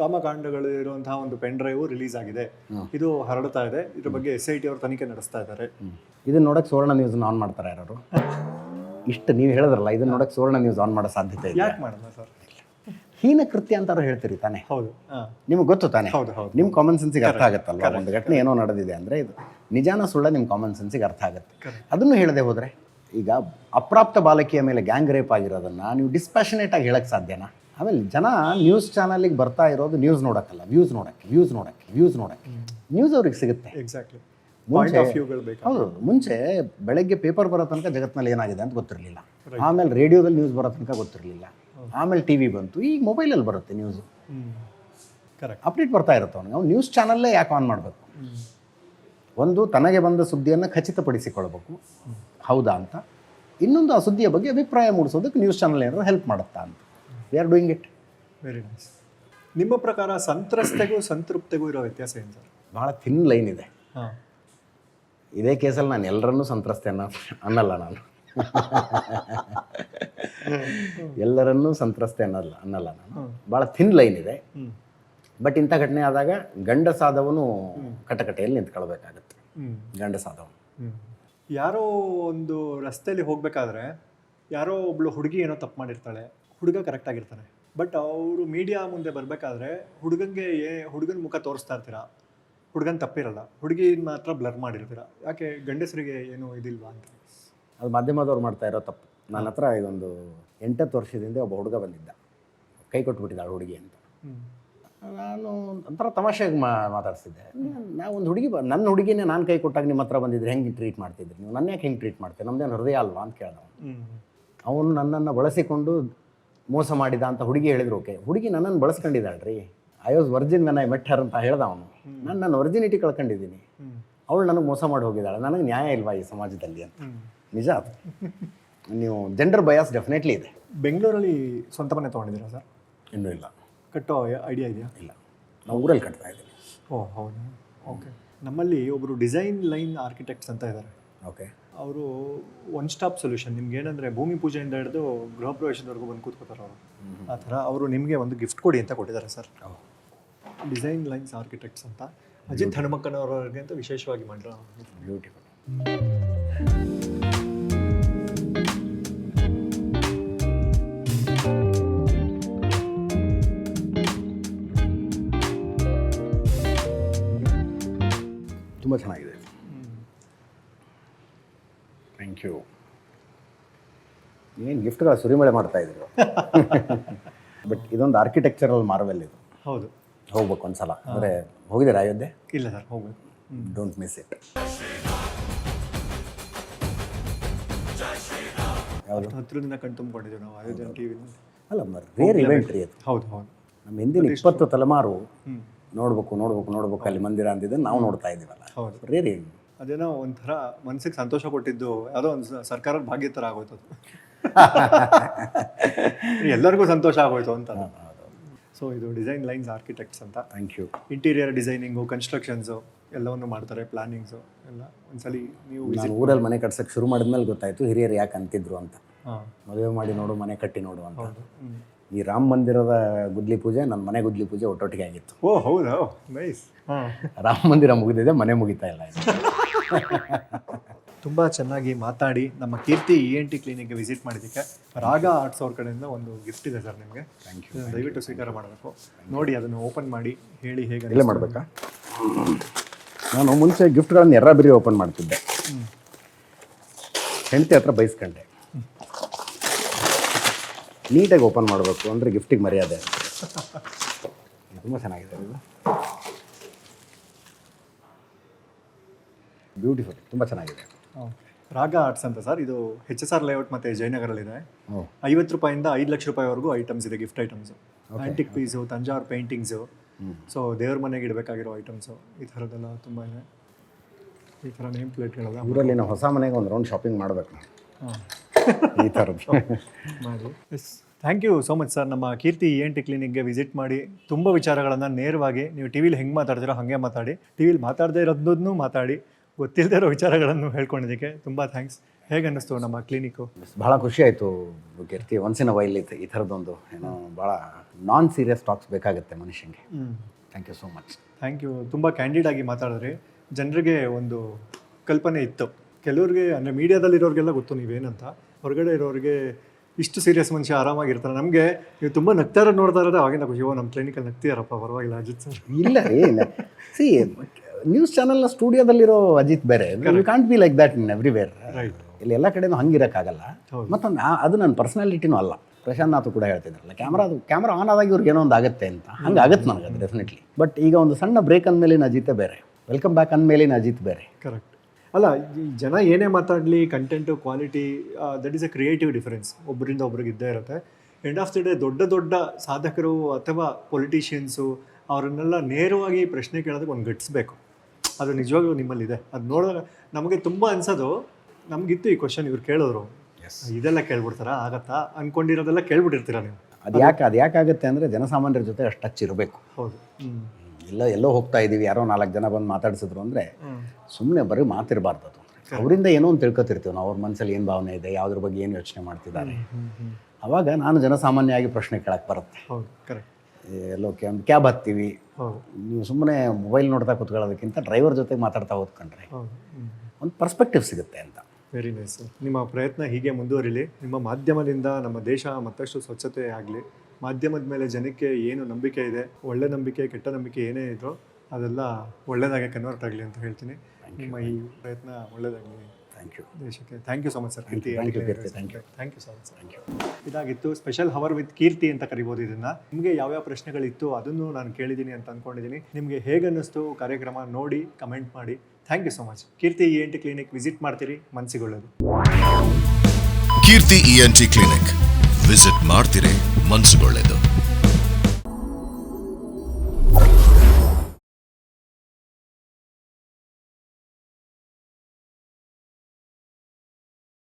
ಕಾಮಕಾಂಡಗಳು ಇರುವಂತಹ ಒಂದು ಪೆನ್ ಡ್ರೈವ್ ರಿಲೀಸ್ ಆಗಿದೆ. ಇದು ಹರಡ್ತಾ ಇದೆ. ಇದ್ರ ಬಗ್ಗೆ ಎಸ್ ಐ ಟಿ ಅವರು ತನಿಖೆ ನಡೆಸ್ತಾ ಇದ್ದಾರೆ. ಇದನ್ನ ನೋಡಕ್ಕೆ ಸುವರ್ಣ ನ್ಯೂಸ್ ಆನ್ ಮಾಡ್ತಾರೆ ಯಾರು? ಇಷ್ಟು ನೀವು ಹೇಳಿದ್ರಲ್ಲ ಇದನ್ನ ನೋಡಕ್ಕೆ ಸುವರ್ಣ ನ್ಯೂಸ್ ಆನ್ ಮಾಡೋ ಸಾಧ್ಯತೆ ಇದೆ. ಯಾಕೆ ಮಾಡೋಣ ಸರ್? ಹೀನ ಕೃತ್ಯ ಅಂತಾರು ಹೇಳ್ತೀರಿ ತಾನೆ? ಹೌದು. ಹಾಂ. ನಿಮ್ಗೆ ಗೊತ್ತು ತಾನೆ? ಹೌದು, ಹೌದು. ನಿಮ್ಮ ಕಾಮನ್ ಸೆನ್ಸಿಗೆ ಅರ್ಥ ಆಗುತ್ತಲ್ವ? ಒಂದು ಘಟನೆ ಏನೋ ನಡೆದಿದೆ ಅಂದರೆ ಇದು ನಿಜಾನ ಸುಳ್ಳ ನಿಮ್ಮ ಕಾಮನ್ ಸೆನ್ಸಿಗೆ ಅರ್ಥ ಆಗುತ್ತೆ. ಅದನ್ನು ಹೇಳದೆ ಹೋದರೆ ಈಗ ಅಪ್ರಾಪ್ತ ಬಾಲಕಿಯ ಮೇಲೆ ಗ್ಯಾಂಗ್ ರೇಪ್ ಆಗಿರೋದನ್ನ ನೀವು ಡಿಸ್ಪ್ಯಾಷನೇಟ್ ಆಗಿ ಹೇಳಕ್ಕೆ ಸಾಧ್ಯನಾ? ಆಮೇಲೆ ಜನ ನ್ಯೂಸ್ ಚಾನಲಿಗೆ ಬರ್ತಾ ಇರೋದು ನ್ಯೂಸ್ ನೋಡೋಕ್ಕಲ್ಲ ವ್ಯೂಸ್ ನೋಡೋಕ್ಕೆ ವ್ಯೂಸ್ ನೋಡೋಕ್ಕೆ ವ್ಯೂಸ್ ನೋಡೋಕ್ಕೆ. ನ್ಯೂಸ್ ಅವ್ರಿಗೆ ಸಿಗುತ್ತೆ. ಎಕ್ಸಾಕ್ಟ್ಲಿ ಮುಂಚೆ ಹೌದು ಮುಂಚೆ ಬೆಳಗ್ಗೆ ಪೇಪರ್ ಬರೋ ತನಕ ಜಗತ್ತಿನಲ್ಲಿ ಏನಾಗಿದೆ ಅಂತ ಗೊತ್ತಿರಲಿಲ್ಲ. ಆಮೇಲೆ ರೇಡಿಯೋದಲ್ಲಿ ನ್ಯೂಸ್ ಬರೋ ತನಕ ಗೊತ್ತಿರಲಿಲ್ಲ. ಆಮೇಲೆ ಟಿ ವಿ ಬಂತು ಈಗ ಮೊಬೈಲಲ್ಲಿ ಬರುತ್ತೆ ನ್ಯೂಸು ಕರೆಕ್ಟ್ ಅಪ್ಡೇಟ್ ಬರ್ತಾ ಇರುತ್ತೆ ಅವ್ನಿಗೆ. ಅವ್ನು ನ್ಯೂಸ್ ಚಾನಲ್ಲೇ ಯಾಕೆ ಆನ್ ಮಾಡಬೇಕು? ಒಂದು ತನಗೆ ಬಂದ ಸುದ್ದಿಯನ್ನು ಖಚಿತಪಡಿಸಿಕೊಳ್ಬೇಕು. ಹೌದಾ ಅಂತ. ಇನ್ನೊಂದು ಆ ಸುದ್ದಿಯ ಬಗ್ಗೆ ಅಭಿಪ್ರಾಯ ಮೂಡಿಸೋದಕ್ಕೆ ನ್ಯೂಸ್ ಚಾನಲ್ ಏನಾದರೂ ಹೆಲ್ಪ್ ಮಾಡುತ್ತಾ ಅಂತ. We are doing it very nice ನಿಮ್ಮ ಪ್ರಕಾರ ಸಂತ್ರಸ್ತೆಗೂ ಸಂತೃಪ್ತಿಗೂ ಇರೋ ವ್ಯತ್ಯಾಸ ಏನು ಸರ್? ಭಾಳ ಥಿನ್ ಲೈನ್ ಇದೆ. ಇದೇ ಕೇಸಲ್ಲಿ ನಾನು ಎಲ್ಲರನ್ನೂ ಸಂತ್ರಸ್ತೇನ ಅನ್ನೋ ಅನ್ನಲ್ಲ ನಾನು. ಎಲ್ಲರನ್ನೂ ಸಂತ್ರಸ್ತೆ ಅನ್ನಲ್ಲ ಅನ್ನಲ್ಲ ನಾನು. ಭಾಳ ಥಿನ್ ಲೈನ್ ಇದೆ. ಬಟ್ ಇಂಥ ಘಟನೆ ಆದಾಗ ಗಂಡಸಾದವನು ಕಟಕಟೆಯಲ್ಲಿ ನಿಂತ್ಕೊಳ್ಬೇಕಾಗತ್ತೆ. ಗಂಡ ಗಂಡಸಾದವನು. ಯಾರೋ ಒಂದು ರಸ್ತೆಯಲ್ಲಿ ಹೋಗ್ಬೇಕಾದ್ರೆ ಯಾರೋ ಒಬ್ಳು ಹುಡುಗಿ ಏನೋ ತಪ್ಪು ಮಾಡಿರ್ತಾಳೆ. ಹುಡುಗ ಕರೆಕ್ಟ್ ಆಗಿರ್ತಾನೆ. ಬಟ್ ಅವರು ಮೀಡಿಯಾ ಮುಂದೆ ಬರಬೇಕಾದ್ರೆ ಹುಡುಗಂಗೆ ಏ ಹುಡುಗನ ಮುಖ ತೋರಿಸ್ತಾ ಇರ್ತೀರಾ? ಹುಡುಗನ್ ತಪ್ಪಿರಲ್ಲ. ಹುಡುಗಿ ಮಾತ್ರ ಬ್ಲರ್ ಮಾಡಿರ್ತೀರ. ಯಾಕೆ ಗಂಡಸರಿಗೆ ಏನು ಇದಿಲ್ವಾ ಅಂತ? ಅದು ಮಾಧ್ಯಮದವ್ರು ಮಾಡ್ತಾ ಇರೋ ತಪ್ಪು. ನನ್ನ ಹತ್ರ ಇದೊಂದು ಎಂಟತ್ತು ವರ್ಷದಿಂದ ಒಬ್ಬ ಹುಡುಗ ಬಂದಿದ್ದ. ಕೈ ಕೊಟ್ಬಿಟ್ಟಿದ್ದಾಳೆ ಹುಡುಗಿ ಅಂತ. ನಾನು ಒಂಥರ ತಮಾಷೆಗೆ ಮಾ ಮಾತಾಡ್ತಿದ್ದೆ ನಾವು ಒಂದು ಹುಡುಗಿ ಬ ನನ್ನ ಹುಡುಗಿನೇ ನಾನು ಕೈ ಕೊಟ್ಟಾಗ ನಿಮ್ಮ ಹತ್ರ ಬಂದಿದ್ರೆ ಹೆಂಗೆ ಟ್ರೀಟ್ ಮಾಡ್ತಿದ್ರಿ? ನೀವು ನನ್ನ ಯಾಕೆ ಹೆಂಗೆ ಟ್ರೀಟ್ ಮಾಡ್ತೀರಿ? ನಮ್ದೇನು ಹೃದಯ ಅಲ್ವಾ ಅಂತ ಕೇಳ್ದ ಅವನು. ಅವನು ನನ್ನನ್ನು ಬಳಸಿಕೊಂಡು ಮೋಸ ಮಾಡಿದ ಅಂತ ಹುಡುಗಿ ಹೇಳಿದ್ರು ಓಕೆ. ಹುಡುಗಿ ನನ್ನನ್ನು ಬಳಸ್ಕೊಂಡಿದ್ದಾಳೆ ರೀ I was virgin when I met her ಅಂತ ಹೇಳ್ದ ಅವನು. ನಾನು ನನ್ನ ವರ್ಜಿನಿಟಿ ಕಳ್ಕೊಂಡಿದ್ದೀನಿ. ಅವಳು ನನಗೆ ಮೋಸ ಮಾಡಿ ಹೋಗಿದ್ದಾಳೆ. ನನಗೆ ನ್ಯಾಯ ಇಲ್ವಾ ಈ ಸಮಾಜದಲ್ಲಿ ಅಂತ. ನಿಜ ಅದು. ನೀವು ಜೆಂಡರ್ ಬಯಾಸ್ ಡೆಫಿನೆಟ್ಲಿ ಇದೆ. ಬೆಂಗಳೂರಲ್ಲಿ ಸ್ವಂತ ಮನೆ ತೊಗೊಂಡಿದ್ದೀರಾ ಸರ್? ಇನ್ನೂ ಇಲ್ಲ. ಕಟ್ಟೋ ಐಡಿಯಾ ಇದೆಯಾ? ಇಲ್ಲ. ನಾವು ಊರಲ್ಲಿ ಕಟ್ತಾ ಇದ್ದೀವಿ. ಓ ಹೌದಾ? ಓಕೆ ನಮ್ಮಲ್ಲಿ ಒಬ್ಬರು ಡಿಸೈನ್ ಲೈನ್ ಆರ್ಕಿಟೆಕ್ಟ್ಸ್ ಅಂತ ಇದ್ದಾರೆ ಓಕೆ ಅವರು ಒನ್ ಸ್ಟಾಪ್ ಸೊಲ್ಯೂಷನ್ ನಿಮ್ಗೆ ಏನಂದರೆ ಭೂಮಿ ಪೂಜೆಯಿಂದ ಹಿಡಿದು ಗೃಹ ಪ್ರವೇಶದವರೆಗೂ ಬಂದು ಕೂತ್ಕೋತಾರೆ ಅವರು. ಆ ಥರ ಅವರು ನಿಮಗೆ ಒಂದು ಗಿಫ್ಟ್ ಕೊಡಿ ಅಂತ ಕೊಟ್ಟಿದ್ದಾರೆ ಸರ್. ಡಿಸೈನ್ ಲೈನ್ಸ್ ಆರ್ಕಿಟೆಕ್ಟ್ಸ್ ಅಂತ ಅಜಿತ್ ಹನುಮಕ್ಕನವರಿಗೆ ಅಂತ ವಿಶೇಷವಾಗಿ ಮಾಡಿರೋ ಬ್ಯೂಟಿಫುಲ್ ತುಂಬ ಚೆನ್ನಾಗಿದೆ. ಥ್ಯಾಂಕ್ ಯು ಏನು ಗಿಫ್ಟ್ಗಳ ಸುರಿಮಳೆ ಮಾಡ್ತಾ ಇದ್ರು ಬಟ್ ಇದೊಂದು ಆರ್ಕಿಟೆಕ್ಚರಲ್ ಮಾರ್ವೆಲ್ ಇದು. ಹೌದು. ಹೋಗ್ಬೇಕು ಒಂದ್ಸಲ. ಅಂದ್ರೆ ಹೋಗಿದ್ದೀರಾ ಅಯೋಧ್ಯೆ? ಇಲ್ಲ ಸರ್ ಹೋಗ್ಬೇಕು. ಡೋಂಟ್ ಮಿಸ್ ಇಟ್ ಯಾವುದು? ಹತ್ರದಿಂದ ಕಣ್ಣ ತುಂಬಿಕೊಂಡಿದ್ದೀವಿ ನಾವು ಅಯೋಧ್ಯೆ ಟಿ ವಿಲಿ ಅಲ್ಲ ರೇರ್ ಇವೆಂಟ್ ರೀ ಅದು. ಹೌದು ಹೌದು. ನಮ್ಮ ಹಿಂದಿನ ಇಪ್ಪತ್ತು ತಲೆಮಾರು ನೋಡಬೇಕು ನೋಡ್ಬೇಕು ನೋಡ್ಬೇಕು ನೋಡ್ಬೇಕು ಅಲ್ಲಿ ಮಂದಿರ ಅಂದಿದ್ದನ್ನು ನಾವು ನೋಡ್ತಾ ಇದ್ದೀವಲ್ಲ. ಹೌದು. ರೇರ್ ಅದೇನೋ ಒಂಥರ ಮನ್ಸಿಗೆ ಸಂತೋಷ ಕೊಟ್ಟಿದ್ದು ಯಾವುದೋ ಒಂದು ಸರ್ಕಾರದ ಭಾಗ್ಯ ಥರ ಆಗೋಯ್ತು ಅದು. ಎಲ್ಲರಿಗೂ ಸಂತೋಷ ಆಗೋಯ್ತು ಅಂತ ಸೊ ಇದು ಡಿಸೈನ್ ಲೈನ್ಸ್ ಆರ್ಕಿಟೆಕ್ಟ್ಸ್ ಅಂತ. Thank you interior designing constructions ಎಲ್ಲವನ್ನು ಮಾಡ್ತಾರೆ ಪ್ಲಾನಿಂಗ್ಸು ಎಲ್ಲ. ಒಂದ್ಸಲಿ ನೀವು ನಾನು ಊರಲ್ಲಿ ಮನೆ ಕಟ್ಸಕ್ಕೆ ಶುರು ಮಾಡಿದ್ಮೇಲೆ ಗೊತ್ತಾಯ್ತು ಹಿರಿಯರು ಯಾಕೆ ಅಂತಿದ್ರು ಅಂತ. ಮದುವೆ ಮಾಡಿ ನೋಡು ಮನೆ ಕಟ್ಟಿ ನೋಡು ಅಂತ. ಈ ರಾಮ ಮಂದಿರದ ಗುದ್ಲಿ ಪೂಜೆ ನನ್ನ ಮನೆ ಗುದ್ಲಿ ಪೂಜೆ ಒಟ್ಟೊಟ್ಟಿಗೆ ಆಗಿತ್ತು. ಓ ಹೌದಾ? ನೈಸ್. ರಾಮ ಮಂದಿರ ಮುಗಿದಿದೆ ಮನೆ ಮುಗಿತಾ ಇಲ್ಲ. ತುಂಬ ಚೆನ್ನಾಗಿ ಮಾತಾಡಿ. ನಮ್ಮ ಕೀರ್ತಿ ಇ ಎನ್ ಟಿ ಕ್ಲಿನಿಕ್ಗೆ ವಿಸಿಟ್ ಮಾಡಿದ್ದಕ್ಕೆ ರಾಗ ಆರ್ಟ್ಸ್ ಅವ್ರ ಕಡೆಯಿಂದ ಒಂದು ಗಿಫ್ಟ್ ಇದೆ ಸರ್ ನಿಮಗೆ. ದಯವಿಟ್ಟು ಸ್ವೀಕಾರ ಮಾಡಬೇಕು. ನೋಡಿ ಅದನ್ನು ಓಪನ್ ಮಾಡಿ ಹೇಳಿ ಹೇಗೆ ಇಲ್ಲೇ ಮಾಡಬೇಕಾ? ನಾನು ಮುಂಚೆ ಗಿಫ್ಟ್ಗಳನ್ನು ಎರ್ರಾಬಿರಿ ಓಪನ್ ಮಾಡ್ತಿದ್ದೆ. ಹೆಂಡತಿ ಹತ್ರ ಬೈಸ್ಕೊಂಡೆ. ನೀಟಾಗಿ ಓಪನ್ ಮಾಡಬೇಕು ಅಂದರೆ ಗಿಫ್ಟಿಗೆ ಮರ್ಯಾದೆ ತುಂಬ ಚೆನ್ನಾಗಿದೆ ಇದು. ಬ್ಯೂಟಿಫುಲ್ ತುಂಬ ಚೆನ್ನಾಗಿದೆ. ರಾಗ ಆರ್ಟ್ಸ್ ಅಂತ ಸರ್ ಇದು ಹೆಚ್ ಎಸ್ ಆರ್ ಲೇಔಟ್ ಮತ್ತು ಜಯನಗರಲ್ಲಿದೆ. ಐವತ್ತು ರೂಪಾಯಿಂದ ಐದು ಲಕ್ಷ ರೂಪಾಯಿವರೆಗೂ ಐಟಮ್ಸ್ ಇದೆ gift items antique piece Thanjavur paintings so ದೇವ್ರ ಮನೆಗೆ ಇಡಬೇಕಾಗಿರೋ ಐಟಮ್ಸು ಈ ಥರದ್ದೆಲ್ಲ ತುಂಬ ಇದೆ. ಈ ಥರ ನೇಮ್ ಪ್ಲೇಟ್ಗಳೆಲ್ಲ ಊರಲ್ಲಿ ನಾವು ಹೊಸ ಮನೆಗೆ ಒಂದು ರೌಂಡ್ ಶಾಪಿಂಗ್ ಮಾಡಬೇಕು ಹಾಂ. ಈ ಥರದ್ದು ಮಾಡಿ. Yes thank you so much sir ನಮ್ಮ ಕೀರ್ತಿ ಇ ಎನ್ ಟಿ ಕ್ಲಿನಿಕ್ಗೆ ವಿಸಿಟ್ ಮಾಡಿ ತುಂಬ ವಿಚಾರಗಳನ್ನು ನೇರವಾಗಿ ನೀವು ಟಿ ವಿಲಿ ಹೆಂಗೆ ಮಾತಾಡ್ತೀರೋ ಹಾಗೆ ಮಾತಾಡಿ. ಟಿ ವಿಲಿ ಮಾತಾಡದೇ ಇರೋದನ್ನು ಮಾತಾಡಿ. ಗೊತ್ತಿಲ್ಲದೆ ಇರೋ ವಿಚಾರಗಳನ್ನು ಹೇಳ್ಕೊಂಡಿದ್ದಕ್ಕೆ ತುಂಬ ಥ್ಯಾಂಕ್ಸ್ ಹೇಗೆ ಅನ್ನಿಸ್ತು ನಮ್ಮ ಕ್ಲಿನಿಕ್ಕು ಭಾಳ ಖುಷಿ ಆಯಿತು ಗೆರ್ತಿ ಒನ್ಸ್ ಇನ್ ವೈಲ್ ಈ ಈ ಥರದ್ದೊಂದು ಏನೋ ಭಾಳ ನಾನ್ ಸೀರಿಯಸ್ ಟಾಕ್ಸ್ ಬೇಕಾಗುತ್ತೆ ಮನುಷ್ಯನಿಗೆ ಹ್ಞೂ thank you so much thank you ತುಂಬ ಕ್ಯಾಂಡಿಡ್ ಆಗಿ ಮಾತಾಡಿದ್ರಿ. ಜನರಿಗೆ ಒಂದು ಕಲ್ಪನೆ ಇತ್ತು. ಕೆಲವ್ರಿಗೆ ಅಂದರೆ ಮೀಡಿಯಾದಲ್ಲಿರೋರಿಗೆಲ್ಲ ಗೊತ್ತು ನೀವೇನಂತ. ಹೊರಗಡೆ ಇರೋರಿಗೆ ಇಷ್ಟು ಸೀರಿಯಸ್ ಮನುಷ್ಯ ಆರಾಮಾಗಿರ್ತಾರೆ ನಮಗೆ ನೀವು ತುಂಬ ನಗ್ತಾರ ನೋಡ್ತಾ ಇರೋದೇ ಆಗಿಂದ ಖುಷಿ ಓ ನಮ್ಮ ಕ್ಲಿನಿಕಲ್ಲಿ ನಗ್ತೀಯಾರಪ್ಪ ಪರವಾಗಿಲ್ಲ ಅಜಿತ್ ಸರ್. ಇಲ್ಲ ಇಲ್ಲ. ಸಿ ನ್ಯೂಸ್ ಚಾನಲ್ನ ಸ್ಟುಡಿಯೋದಲ್ಲಿರೋ ಅಜಿತ್ ಬೇರೆ you can't be like that in everywhere ಇಲ್ಲಿ ಎಲ್ಲ ಕಡೆನೂ ಹಂಗಿರೋಕ್ಕಾಗಲ್ಲ. ಮತ್ತೊಂದು ಅದು ನನ್ನ ಪರ್ಸನಾಲಿಟಿನೂ ಅಲ್ಲ. ಪ್ರಶಾಂತ್ ಕೂಡ ಹೇಳ್ತಿದ್ರಲ್ಲ ಕ್ಯಾಮ್ರಾ ಅದು ಕ್ಯಾಮ್ರಾ ಆನ್ ಆದಾಗ ಇವ್ರಿಗೆ ಏನೋ ಒಂದು ಆಗುತ್ತೆ ಅಂತ. ಹಂಗೆ ಆಗುತ್ತೆ ನನಗೆ ಅದು ಡೆಫಿನೆಟ್ಲಿ ಬಟ್ ಈಗ ಒಂದು ಸಣ್ಣ ಬ್ರೇಕ್ ಅಂದಮೇಲಿನ ಅಜಿತ್ ಬೇರೆ. ವೆಲ್ಕಮ್ ಬ್ಯಾಕ್ ಅಂದಮೇಲಿನ ಅಜಿತ್ ಬೇರೆ. ಕರೆಕ್ಟ್ ಅಲ್ಲ ಈ ಜನ ಏನೇ ಮಾತಾಡಲಿ content quality that is a creative difference ಒಬ್ಬರಿಂದ ಒಬ್ರಿಗೆ ಇದ್ದೇ ಇರುತ್ತೆ. ಎಂಡ್ ಆಫ್ ದಿ ಡೇ ದೊಡ್ಡ ದೊಡ್ಡ ಸಾಧಕರು ಅಥವಾ ಪೊಲಿಟಿಷಿಯನ್ಸು ಅವರನ್ನೆಲ್ಲ ನೇರವಾಗಿ ಪ್ರಶ್ನೆ ಕೇಳೋದಕ್ಕೆ ಒಂದು ಗಟ್ಸ್ಬೇಕು. ಅದು ನಿಜವಾಗ್ಲೂ ನಿಮ್ಮಲ್ಲಿದೆ. ಅದು ನೋಡಿದ್ರೆ ನಮಗೆ ತುಂಬ ಅನ್ಸೋದು ನಮಗಿತ್ತು ಈ ಕ್ವಶನ್ ಇವ್ರು ಕೇಳಿದ್ರು ಇದೆಲ್ಲ ಕೇಳ್ಬಿಡ್ತಾರಾ? ಆಗತ್ತಾ? ಅನ್ಕೊಂಡಿರೋದೆಲ್ಲ ಕೇಳ್ಬಿಟ್ಟಿರ್ತೀರಾ ನೀವು? ಅದು ಯಾಕೆ ಅದು ಯಾಕಾಗುತ್ತೆ ಅಂದರೆ ಜನಸಾಮಾನ್ಯರ ಜೊತೆ ಅಷ್ಟು ಟಚ್ ಇರಬೇಕು. ಹೌದು. ಎಲ್ಲ ಎಲ್ಲೋ ಹೋಗ್ತಾ ಇದ್ದೀವಿ ಯಾರೋ ನಾಲ್ಕು ಜನ ಬಂದು ಮಾತಾಡಿಸಿದ್ರು ಅಂದರೆ ಸುಮ್ಮನೆ ಬರೀ ಮಾತಿರಬಾರ್ದು ಅದು. ಅವರಿಂದ ಏನೋ ಒಂದು ತಿಳ್ಕೊತಿರ್ತೀವಿ ನಾವು ಅವ್ರ ಮನಸ್ಸಲ್ಲಿ ಏನು ಭಾವನೆ ಇದೆ ಯಾವುದ್ರ ಬಗ್ಗೆ ಏನು ಯೋಚನೆ ಮಾಡ್ತಿದ್ದಾರೆ. ಅವಾಗ ನಾನು ಜನಸಾಮಾನ್ಯವಾಗಿ ಪ್ರಶ್ನೆ ಕೇಳಕ್ಕೆ ಬರುತ್ತೆ. ಎಲ್ಲೋ ಕ್ಯಾಬ್ ಕ್ಯಾಬ್ ಹತ್ತೀವಿ ನೀವು ಸುಮ್ಮನೆ ಮೊಬೈಲ್ ನೋಡ್ತಾ ಕೂತ್ಕೊಳ್ಳೋದಕ್ಕಿಂತ ಡ್ರೈವರ್ ಜೊತೆ ಮಾತಾಡ್ತಾ ಹೋದ್ಕೊಂಡ್ರೆ ಒಂದು ಪರ್ಸ್ಪೆಕ್ಟಿವ್ ಸಿಗುತ್ತೆ ಅಂತ. ವೆರಿ ನೈಸ್ ನಿಮ್ಮ ಪ್ರಯತ್ನ ಹೀಗೆ ಮುಂದುವರಿಲಿ. ನಿಮ್ಮ ಮಾಧ್ಯಮದಿಂದ ನಮ್ಮ ದೇಶ ಮತ್ತಷ್ಟು ಸ್ವಚ್ಛತೆ ಆಗಲಿ. ಮಾಧ್ಯಮದ ಮೇಲೆ ಜನಕ್ಕೆ ಏನು ನಂಬಿಕೆ ಇದೆ ಒಳ್ಳೆ ನಂಬಿಕೆ ಕೆಟ್ಟ ನಂಬಿಕೆ ಏನೇ ಇದ್ರೋ ಅದೆಲ್ಲ ಒಳ್ಳೆಯದಾಗೆ ಕನ್ವರ್ಟ್ ಆಗಲಿ ಅಂತ ಹೇಳ್ತೀನಿ. ನಿಮ್ಮ ಈ ಪ್ರಯತ್ನ ಒಳ್ಳೆಯದಾಗಲಿ ಥ್ಯಾಂಕ್ ಯು ದೇಶಕ್ಕೆ thank you so much sir Keerthi Thank you, Keerthi. Thank you. Thank you so much thank you ಇದಾಗಿತ್ತು ಸ್ಪೆಷಲ್ ಹವರ್ ವಿತ್ ಕೀರ್ತಿ ಅಂತ ಕರಿಬೋದು ಇದನ್ನ. ನಿಮಗೆ ಯಾವ್ಯಾವ ಪ್ರಶ್ನೆಗಳಿತ್ತು ಅದನ್ನು ನಾನು ಕೇಳಿದ್ದೀನಿ ಅಂತ ಅನ್ಕೊಂಡಿದ್ದೀನಿ. ನಿಮಗೆ ಹೇಗೆ ಅನ್ನಿಸ್ತು ಕಾರ್ಯಕ್ರಮ ನೋಡಿ ಕಮೆಂಟ್ ಮಾಡಿ. Thank you so much Keerthi E N T clinic visit ಮಾಡ್ತೀರಿ ಮನಸ್ಸಿಗೊಳ್ಳೋದು ಕೀರ್ತಿ ಇಎನ್ಟಿ ಕ್ಲಿನಿಕ್ ವಿಸಿಟ್ ಮಾಡ್ತಿರೇ ಮನ್ಸುಗೊಳ್ಳೆದು.